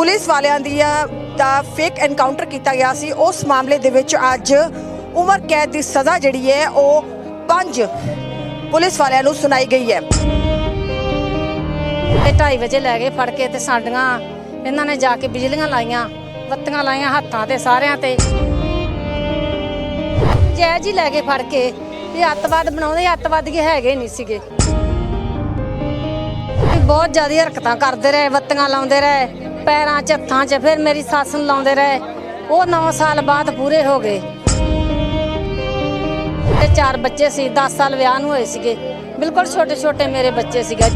Police ਵਾਲਿਆਂ ਦੀਆਂ ਦਾ fake encounter ਕੀਤਾ ਗਿਆ ਸੀ। ਉਸ ਮਾਮਲੇ ਦੇ ਵਿੱਚ ਅੱਜ ਉਮਰ ਕੈਦ ਦੀ ਸਜ਼ਾ ਜਿਹੜੀ ਹੈ, ਉਹ ਪੰਜ ਪੁਲਿਸ ਵਾਲਿਆਂ ਨੂੰ ਸੁਣਾਈ ਗਈ ਹੈ। ਤੇ 2:30 ਵਜੇ ਲੈ ਗਏ ਫੜ ਕੇ ਤੇ ਸਾਡੀਆਂ, ਇਹਨਾਂ ਨੇ ਜਾ ਕੇ ਬਿਜਲੀਆਂ ਲਾਈਆਂ ਬੱਤੀਆਂ ਲਾਈਆਂ ਹੱਥਾਂ ਤੇ ਸਾਰਿਆਂ ਤੇ। ਜੈ ਜੀ ਲੈ ਕੇ ਫੜ ਕੇ ਵੀ ਅੱਤਵਾਦ ਬਣਾਉਂਦੇ ਅੱਤਵਾਦੀ ਹੈਗੇ ਨਹੀਂ ਸੀਗੇ। ਬਹੁਤ ਜ਼ਿਆਦਾ ਹਰਕਤਾਂ ਕਰਦੇ ਰਹੇ ਬੱਤੀਆਂ ਲਾਉਂਦੇ ਰਹੇ। ਪੈਰਾਂ 'ਚ ਹੱਥਾਂ 'ਚ, ਫਿਰ ਮੇਰੀ ਸੱਸ ਨੂੰ ਲਾਉਂਦੇ ਰਹੇ। ਉਹ 9 ਸਾਲ ਬਾਅਦ ਪੂਰੇ ਹੋ ਗਏ। ਤੇ ਚਾਰ ਬੱਚੇ ਸੀ 10 ਸਾਲ ਵਿਆਹ ਨੂੰ ਹੋਏ ਸੀਗੇ। ਬਿਲਕੁਲ ਛੋਟੇ ਛੋਟੇ ਮੇਰੇ ਬੱਚੇ ਸੀਗੇ।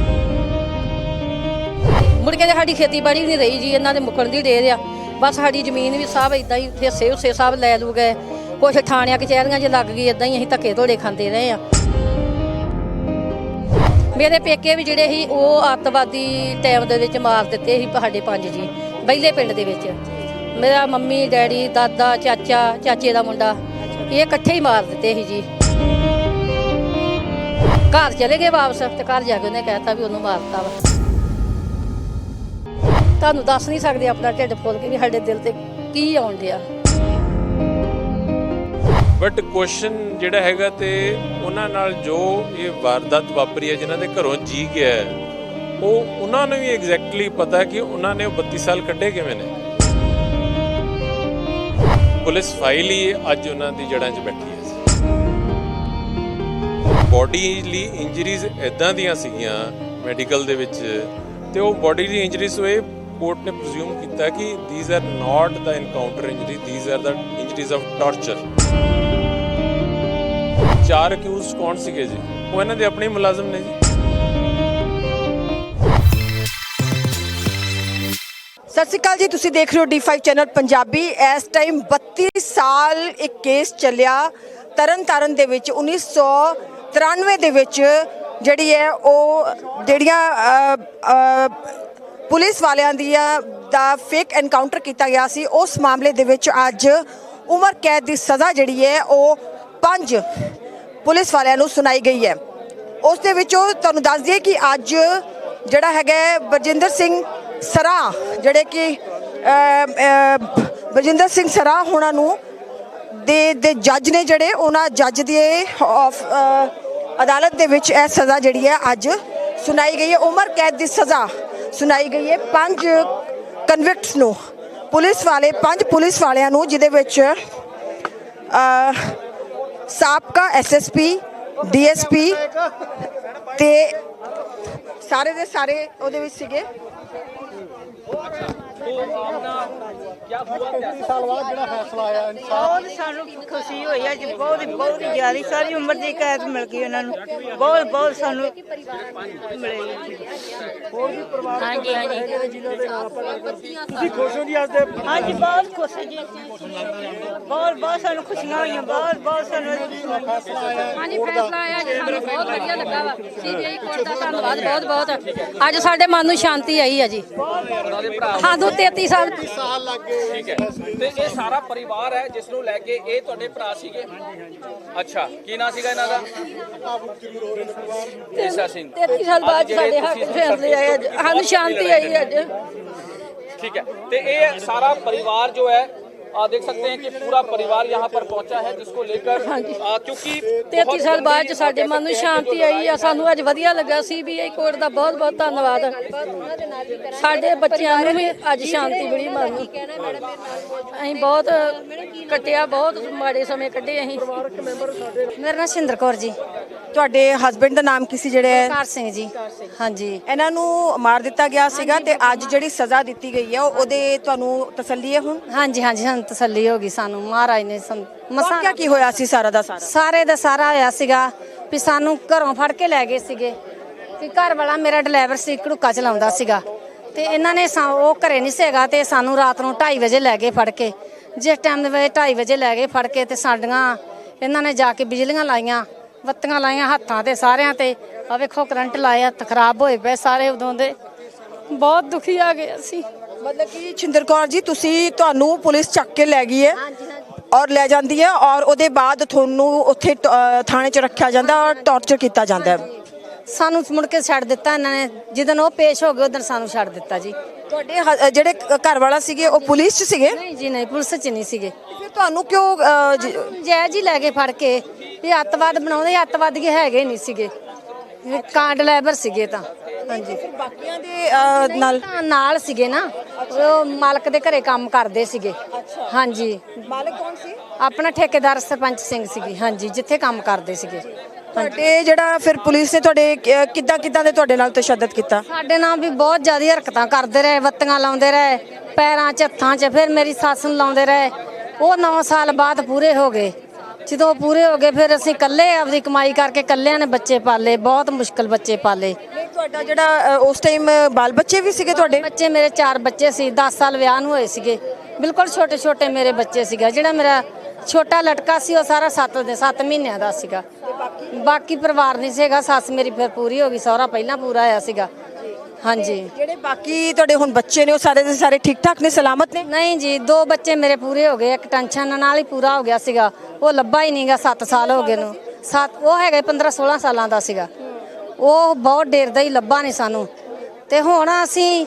ਮੁੜ ਕੇ ਸਾਡੀ ਖੇਤੀਬਾੜੀ ਵੀ ਨਹੀਂ ਰਹੀ ਜੀ, ਇਹਨਾਂ ਦੇ ਮੁੱਕਣ ਦੀ ਡੇਰ ਆ। ਬਸ ਸਾਡੀ ਜ਼ਮੀਨ ਵੀ ਸਭ ਇਦਾਂ ਹੀ ਹਿੱਸੇ ਹੁੱਸੇ ਸਭ ਲੈ ਲੂ ਗਏ। ਕੁਛ ਥਾਣਿਆਂ, ਕਚਹਿਰੀਆਂ 'ਚ ਲੱਗ ਗਈ ਇਦਾਂ ਹੀ ਅਸੀਂ ਧੱਕੇ ਧੋੜੇ ਖਾਂਦੇ ਰਹੇ ਆ। ਮੇਰੇ ਪੇਕੇ ਵੀ ਜਿਹੜੇ ਸੀ, ਉਹ ਅੱਤਵਾਦੀ ਟਾਈਮ ਦੇ ਵਿੱਚ ਮਾਰ ਦਿੱਤੇ ਸੀ ਸਾਡੇ ਪੰਜ ਜੀ ਬੈਲੇ ਪਿੰਡ ਦੇ ਵਿੱਚ। ਮੇਰਾ ਮੰਮੀ, ਡੈਡੀ, ਦਾਦਾ, ਚਾਚਾ, ਚਾਚੇ ਦਾ ਮੁੰਡਾ, ਇਹ ਇਕੱਠੇ ਹੀ ਮਾਰ ਦਿੱਤੇ ਸੀ ਜੀ। ਘਰ ਚਲੇ ਗਏ ਵਾਪਸ ਤੇ ਘਰ ਜਾ ਕੇ ਉਹਨੇ ਕਹਿਤਾ ਵੀ ਉਹਨੂੰ ਮਾਰਤਾ ਵਾ। ਤੁਹਾਨੂੰ ਦੱਸ ਨਹੀਂ ਸਕਦੇ ਆਪਣਾ ਢਿੱਡ ਫੁੱਲ ਕੇ ਵੀ ਸਾਡੇ ਦਿਲ ਤੇ ਕੀ ਆਉਣ ਡਿਆ। ਬਟ ਕੁਐਸਚਨ ਜਿਹੜਾ ਹੈਗਾ ਤੇ ਉਹਨਾਂ ਨਾਲ ਜੋ ਇਹ ਵਾਰਦਾਤ ਵਾਪਰੀ ਹੈ, ਜਿਨ੍ਹਾਂ ਦੇ ਘਰੋਂ ਜੀ ਗਿਆ ਉਹ ਉਹਨਾਂ ਨੂੰ ਵੀ ਐਗਜ਼ੈਕਟਲੀ ਪਤਾ ਕਿ ਉਹਨਾਂ ਨੇ ਉਹ 32 ਸਾਲ ਕੱਢੇ ਕਿਵੇਂ ਨੇ। ਪੁਲਿਸ ਫਾਈਲ ਹੀ ਅੱਜ ਉਹਨਾਂ ਦੀ ਜੜ੍ਹਾਂ 'ਚ ਬੈਠੀ ਹੈ। ਬੋਡੀ ਲਈ ਇੰਜਰੀਜ਼ ਇਦਾਂ ਦੀਆਂ ਸੀਗੀਆਂ ਮੈਡੀਕਲ ਦੇ ਵਿੱਚ ਤੇ ਉਹ ਬੋਡੀ ਦੀ ਇੰਜਰੀਜ਼ ਹੋਏ ਕੋਰਟ ਨੇ ਪ੍ਰਜ਼ਿਊਮ ਕੀਤਾ ਕਿ these are not the encounter injury these are the injuries of torture ਚਾਰ ਅਕਿਊਜ਼ਡ ਕੌਣ ਸੀਗੇ ਜੀ? ਉਹ ਇਹਨਾਂ ਦੇ ਆਪਣੇ ਮੁਲਾਜ਼ਮ ਨੇ ਜੀ। ਸਤਿ ਸ਼੍ਰੀ ਅਕਾਲ ਜੀ ਤੁਸੀਂ ਦੇਖ ਰਹੇ ਹੋ D5 ਚੈਨਲ ਪੰਜਾਬੀ। ਇਸ ਟਾਈਮ 32 ਸਾਲ ਇੱਕ ਕੇਸ ਚੱਲਿਆ। ਤਰਨਤਾਰਨ ਦੇ ਵਿੱਚ 1993 ਦੇ ਵਿੱਚ ਜਿਹੜੀ ਹੈ ਉਹ ਜਿਹੜੀਆਂ ਅ, ਅ, ਪੁਲਿਸ ਵਾਲਿਆਂ ਦੀਆਂ ਦਾ ਫੇਕ ਐਨਕਾਊਂਟਰ ਕੀਤਾ ਗਿਆ ਸੀ। ਉਸ ਮਾਮਲੇ ਦੇ ਵਿੱਚ ਅੱਜ ਉਮਰ ਕੈਦ ਦੀ ਸਜ਼ਾ ਜਿਹੜੀ ਹੈ ਉਹ ਪੰਜ ਪੁਲਿਸ ਵਾਲਿਆਂ ਨੂੰ ਸੁਣਾਈ ਗਈ ਹੈ। ਉਸ ਦੇ ਵਿੱਚੋਂ ਤੁਹਾਨੂੰ ਦੱਸ ਦਈਏ ਕਿ ਅੱਜ ਜਿਹੜਾ ਹੈਗਾ ਹੈ ਬਰਜਿੰਦਰ ਸਿੰਘ ਸਰਾ ਜਿਹੜੇ ਕਿ ਅ, ਬਰਜਿੰਦਰ ਸਿੰਘ ਸਰਾ ਹੋਣਾ ਨੂੰ ਦੇ ਦੇ ਜੱਜ ਨੇ ਜਿਹੜੇ ਉਹਨਾਂ ਜੱਜ ਦੇ ਆਫ ਅਦਾਲਤ ਦੇ ਵਿੱਚ ਇਹ ਸਜ਼ਾ ਜਿਹੜੀ ਹੈ ਅੱਜ ਸੁਣਾਈ ਗਈ ਹੈ। ਉਮਰ ਕੈਦ ਦੀ ਸਜ਼ਾ ਸੁਣਾਈ ਗਈ ਹੈ। ਪੰਜ ਕਨਵਿਕਟਸ ਨੂੰ ਪੁਲਿਸ ਵਾਲੇ ਪੰਜ ਪੁਲਿਸ ਵਾਲਿਆਂ ਨੂੰ ਜਿਹਦੇ ਵਿੱਚ ਸਾਬਕਾ ਐਸਐਸਪੀ ਡੀਐਸਪੀ ਤੇ ਸਾਰੇ ਦੇ ਸਾਰੇ ਉਹਦੇ ਵਿੱਚ ਸੀਗੇ। ਬਹੁਤ ਸਾਨੂੰ ਖੁਸ਼ੀ ਹੋਈ ਅੱਜ ਬਹੁਤ ਬਹੁਤ ਜ਼ਿਆਦਾ ਸਾਰੀ ਉਮਰ ਦੀ ਕੈਦ ਮਿਲ ਗਈ ਉਹਨਾਂ ਨੂੰ। ਬਹੁਤ ਬਹੁਤ ਸਾਨੂੰ ਮਿਲੇ ਹਾਂਜੀ ਹਾਂਜੀ। ਤੁਸੀਂ ਖੁਸ਼ ਹੋ ਜੀ ਅੱਜ ਦੇ ਹਾਂਜੀ ਬਹੁਤ ਖੁਸ਼ ਹਾਂ ਜੀ ਬਹੁਤ ਬਹੁਤ ਸਾਨੂੰ ਖੁਸ਼ੀਆਂ ਹੋਈਆਂ ਬਹੁਤ ਬਹੁਤ ਸਾਨੂੰ ਹਾਂਜੀ ਫੈਸਲਾ ਆਇਆ ਜੀ ਸਾਨੂੰ ਬਹੁਤ ਵਧੀਆ ਲੱਗਾ ਵਾ। ਸੀਬੀਆਈ ਕੋਰਟ ਦਾ ਧੰਨਵਾਦ ਬਹੁਤ ਬਹੁਤ। ਅੱਜ ਸਾਡੇ ਮਨ ਨੂੰ ਸ਼ਾਂਤੀ ਆਈ ਹੈ ਜੀ। ਸਾਨੂੰ 33 ਸਾਲ। ਸਾਲ ਠੀਕ ਹੈ। ਤੇ ਇਹ ਸਾਰਾ ਪਰਿਵਾਰ ਹੈ ਜਿਸ ਨੂੰ ਲੈ ਕੇ ਇਹ ਤੁਹਾਡੇ ਭਰਾ ਸੀਗੇ? ਅੱਛਾ ਕੀ ਨਾਂ ਸੀਗਾ ਇਹਨਾਂ ਦਾ? ਈਸਾ ਸਿੰਘ। 33 ਸਾਲ ਬਾਅਦ ਸਾਡੇ ਹੱਕ ਫੈਸਲੇ ਆਏ ਅੱਜ। ਸਾਨੂੰ ਸ਼ਾਂਤੀ ਆਈ ਅੱਜ। ਠੀਕ ਹੈ। ਤੇ ਇਹ ਸਾਰਾ ਪਰਿਵਾਰ ਜੋ ਹੈ आ, देख सकते हैं कि पूरा परिवार यहाँ पर पहुंचा है जिसको लेकर आ, क्योंकि 33 बहुत ਸਾਲ ਬਾਅਦ ਚ जल्दी ਸਾਡੇ कह ਮਨ ਨੂੰ सकते हैं ਸ਼ਾਂਤੀ ਆਈ ਆ ਸਾਨੂੰ ਅੱਜ ਵਧੀਆ ਲੱਗਾ ਸੀਬੀਆਈ ਕੋਰਟ ਦਾ ਬਹੁਤ ਬਹੁਤ ਧੰਨਵਾਦ ਸਾਡੇ ਬੱਚਿਆਂ ਨੂੰ ਵੀ ਅੱਜ ਸ਼ਾਂਤੀ ਮਿਲੀ ਮਨ ਨੂੰ ਅਸੀਂ ਬਹੁਤ ਕੱਟਿਆ ਬਹੁਤ ਮਾੜੇ ਸਮੇਂ ਕੱਢੇ ਅਸੀਂ ਮੇਰਾ ਨਾਮ ਸਿੰਦਰ ਕੌਰ ਜੀ ਤੁਹਾਡੇ ਹਸਬੰਡ ਦਾ ਨਾਮ ਕੀ ਸੀ ਜਿਹੜੇ ਕਾਰ ਸਿੰਘ ਜੀ ਹਾਂਜੀ ਇਹਨਾਂ ਨੂੰ ਮਾਰ ਦਿੱਤਾ ਗਿਆ ਸੀਗਾ ਤੇ ਅੱਜ ਜਿਹੜੀ ਸਜ਼ਾ ਦਿੱਤੀ ਗਈ ਹੈ ਉਹ- ਉਹਦੇ ਤੁਹਾਨੂੰ ਤਸੱਲੀ ਹੈ ਹੁਣ ਹਾਂਜੀ ਹਾਂਜੀ ਸਾਨੂੰ ਤਸੱਲੀ ਹੋ ਗਈ ਸਾਨੂੰ ਮਹਾਰਾਜ ਨੇ ਮਸਾ ਮਸਾਂ ਕੀ ਹੋਇਆ ਸੀ ਸਾਰਾ ਦਾ ਸਾਰਾ? ਸਾਰੇ ਦਾ ਸਾਰਾ ਹੋਇਆ ਸੀਗਾ ਵੀ ਸਾਨੂੰ ਘਰੋਂ ਫੜ ਕੇ ਲੈ ਗਏ ਸੀਗੇ। ਵੀ ਘਰ ਵਾਲਾ ਮੇਰਾ ਡਰਾਈਵਰ ਸੀ ਘੜੂਕਾ ਚਲਾਉਂਦਾ ਸੀਗਾ। ਤੇ ਇਹਨਾਂ ਨੇ ਸਾ- ਉਹ ਘਰੇ ਨਹੀਂ ਸੀਗਾ ਤੇ ਸਾਨੂੰ ਰਾਤ ਨੂੰ 2:30 ਵਜੇ ਲੈ ਗਏ ਫੜ ਕੇ। ਜਿਸ ਟਾਈਮ ਦੇ ਵੇ 2:30 ਵਜੇ ਲੈ ਗਏ ਫੜ ਕੇ ਤੇ ਸਾਡੀਆਂ ਇਹਨਾਂ ਨੇ ਜਾ ਕੇ ਬਿਜਲੀਆਂ ਲਾਈਆਂ ਬੱਤੀਆਂ ਲਾਈਆਂ ਹੱਥਾਂ ਤੇ ਸਾਰਿਆਂ ਤੇ। ਆ ਵੇਖੋ ਕਰੰਟ ਲਾਇਆ ਖਰਾਬ ਹੋਏ ਪਏ ਸਾਰੇ ਉਦੋਂ ਦੇ। ਬਹੁਤ ਦੁਖੀ ਆ ਗਏ ਅਸੀਂ। ਮਤਲਬ ਕਿ ਛਿੰਦਰ ਕੌਰ ਜੀ ਤੁਸੀਂ ਤੁਹਾਨੂੰ ਪੁਲਿਸ ਚੱਕ ਕੇ ਲੈ ਗਈ ਹੈ ਔਰ ਲੈ ਜਾਂਦੀ ਹੈ ਔਰ ਉਹਦੇ ਬਾਅਦ ਤੁਹਾਨੂੰ ਉੱਥੇ ਥਾਣੇ 'ਚ ਰੱਖਿਆ ਜਾਂਦਾ ਔਰ ਟੌਰਚਰ ਕੀਤਾ ਜਾਂਦਾ ਹੈ। ਸਾਨੂੰ ਮੁੜ ਕੇ ਛੱਡ ਦਿੱਤਾ ਇਹਨਾਂ ਨੇ। ਜਦੋਂ ਉਹ ਪੇਸ਼ ਹੋ ਗਏ ਉਦੋਂ ਸਾਨੂੰ ਛੱਡ ਦਿੱਤਾ ਜੀ। ਤੁਹਾਡੇ ਹ- ਜਿਹੜੇ ਘਰ ਵਾਲਾ ਸੀਗੇ ਉਹ ਪੁਲਿਸ 'ਚ ਸੀਗੇ? ਨਹੀਂ ਜੀ ਨਹੀਂ ਪੁਲਿਸ 'ਚ ਨਹੀਂ ਸੀਗੇ। ਫਿਰ ਤੁਹਾਨੂੰ ਕਿਉਂ ਜ- ਜੈ ਜੀ ਲੈ ਕੇ ਫੜ ਕੇ ਵੀ ਅੱਤਵਾਦ ਬਣਾਉਂਦੇ ਅੱਤਵਾਦੀ ਹੈਗੇ ਨਹੀਂ ਸੀਗੇ। ਕਾਰ ਡਰਾਈਵਰ ਸੀਗੇ ਤਾਂ। ਹਾਂਜੀ। ਬਾਕੀਆਂ ਦੇ ਨਾਲ ਤਾਂ ਨਾਲ ਸੀਗੇ ਨਾ। ਉਹ ਮਾਲਕ ਦੇ ਘਰੇ ਕੰਮ ਕਰਦੇ ਸੀਗੇ। ਹਾਂਜੀ। ਮਾਲਕ ਕੌਣ ਸੀ? ਆਪਣਾ ਠੇਕੇਦਾਰ ਸਰਪੰਚ ਸਿੰਘ ਸੀਗੀ। ਹਾਂਜੀ ਜਿੱਥੇ ਕੰਮ ਕਰਦੇ ਸੀਗੇ। ਤੁਹਾਡੇ ਜਿਹੜਾ ਫਿਰ ਪੁਲਿਸ ਨੇ ਤੁਹਾਡੇ ਕਿ- ਕਿੱਦਾਂ ਕਿੱਦਾਂ ਦੇ ਤੁਹਾਡੇ ਨਾਲ ਤਸ਼ੱਦਦ ਕੀਤਾ? ਸਾਡੇ ਨਾਲ ਵੀ ਬਹੁਤ ਜ਼ਿਆਦਾ ਹਰਕਤਾਂ ਕਰਦੇ ਰਹੇ ਵੱਤੀਆਂ ਲਾਉਂਦੇ ਰਹੇ ਪੈਰਾਂ 'ਚ ਹੱਥਾਂ 'ਚ ਫਿਰ ਮੇਰੀ ਸੱਸ ਨੂੰ ਲਾਉਂਦੇ ਰਹੇ। ਉਹ 9 ਸਾਲ ਬਾਅਦ ਪੂਰੇ ਹੋ ਗਏ। ਜਦੋਂ ਪੂਰੇ ਹੋ ਗਏ ਫਿਰ ਅਸੀਂ ਇਕੱਲੇ ਆਪਦੀ ਕਮਾਈ ਕਰਕੇ ਇਕੱਲਿਆਂ ਨੇ ਬੱਚੇ ਪਾਲੇ ਬਹੁਤ ਮੁਸ਼ਕਲ ਬੱਚੇ ਪਾਲੇ। ਨਹੀਂ ਤੁਹਾਡਾ ਜਿਹੜਾ ਅ, ਉਸ ਟਾਈਮ ਬਾਲ ਬੱਚੇ ਵੀ ਸੀਗੇ ਤੁਹਾਡੇ? ਬੱਚੇ ਮੇਰੇ ਚਾਰ ਬੱਚੇ ਸੀ 10 ਸਾਲ ਵਿਆਹ ਨੂੰ ਹੋਏ ਸੀਗੇ। ਬਿਲਕੁਲ ਛੋਟੇ ਛੋਟੇ ਮੇਰੇ ਬੱਚੇ ਸੀਗਾ ਜਿਹੜਾ ਮੇਰਾ ਛੋਟਾ ਲਟਕਾ ਸੀ ਉਹ ਸਾਰਾ 7 ਦੇ 7 ਮਹੀਨਿਆਂ ਦਾ ਸੀਗਾ। ਬਾਕੀ? ਪਰਿਵਾਰ ਨਹੀਂ ਸੀਗਾ ਸੱਸ ਮੇਰੀ ਫਿਰ ਪੂਰੀ ਹੋ ਗਈ ਸਹੁਰਾ ਪਹਿਲਾਂ ਪੂਰਾ ਆਇਆ ਸੀਗਾ। ਹਾਂਜੀ। ਜਿਹੜੇ ਬਾਕੀ ਤੁਹਾਡੇ ਹੁਣ ਬੱਚੇ ਨੇ ਉਹ ਸਾਰੇ ਦੇ ਸਾਰੇ ਠੀਕ ਠਾਕ ਨੇ ਸਲਾਮਤ ਨੇ? ਨਹੀਂ ਜੀ ਦੋ ਬੱਚੇ ਮੇਰੇ ਪੂਰੇ ਹੋ ਗਏ ਇੱਕ ਟੈਨਸ਼ਨ ਨਾਲ ਹੀ ਪੂਰਾ ਹੋ ਗਿਆ ਸੀਗਾ। ਉਹ ਲੱਭਾ ਹੀ ਨਹੀਂਗਾ 7 ਸਾਲ ਹੋ ਗਏ ਨੂੰ। ਸੱਤ ਉਹ ਹੈਗਾ 15 16 ਸਾਲਾਂ ਦਾ ਸੀਗਾ। ਉਹ ਬਹੁਤ ਡੇਰਦਾ ਹੀ ਲੱਭਾ ਨਹੀਂ ਸਾਨੂੰ। ਤੇ ਹੁਣ ਅਸੀਂ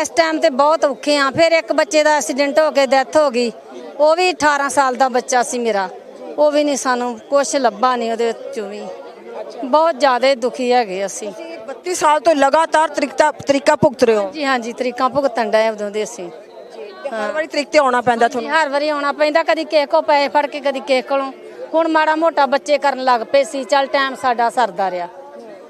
ਇਸ ਟਾਈਮ ਤੇ ਬਹੁਤ ਔਖੇ ਆ ਫਿਰ ਇੱਕ ਬੱਚੇ ਦਾ ਐਕਸੀਡੈਂਟ ਹੋ ਕੇ ਡੈਥ ਹੋ ਗਈ। ਉਹ ਵੀ 18 ਸਾਲ ਦਾ ਬੱਚਾ ਸੀ ਮੇਰਾ। ਉਹ ਵੀ ਨਹੀਂ ਸਾਨੂੰ ਕੁਝ ਲੱਭਾ ਨਹੀਂ ਉਹਦੇ ਵਿੱਚੋਂ ਵੀ। ਬਹੁਤ ਜ਼ਿਆਦਾ ਦੁਖੀ ਹੈਗੇ ਅਸੀਂ। 32 ਸਾਲ ਤੋਂ ਲਗਾਤਾਰ ਤਰੀਕਾ ਤਰੀਕਾ ਭੁਗਤ ਰਹੇ ਹੋ? ਜੀ ਹਾਂਜੀ ਤਰੀਕਾਂ ਭੁਗਤਣ ਡਏ ਉਦੋਂ ਦੇ ਅਸੀਂ। ਹਰ ਵਾਰੀ ਤਰੀਕ ਤੇ ਆਉਣਾ ਪੈਂਦਾ ਤੁਹਾਨੂੰ? ਹਰ ਵਾਰੀ ਆਉਣਾ ਪੈਂਦਾ ਕਦੀ ਕਿਸੇ ਕੋ ਪੈਸੇ ਫੜ ਕੇ ਕਦੀ ਕਿਸੇ ਕੋਲੋਂ। ਹੁਣ ਮਾੜਾ ਮੋਟਾ ਬੱਚੇ ਕਰਨ ਲੱਗ ਪਏ ਸੀ ਚੱਲ ਟਾਈਮ ਸਾਡਾ ਸਰਦਾ ਰਿਹਾ।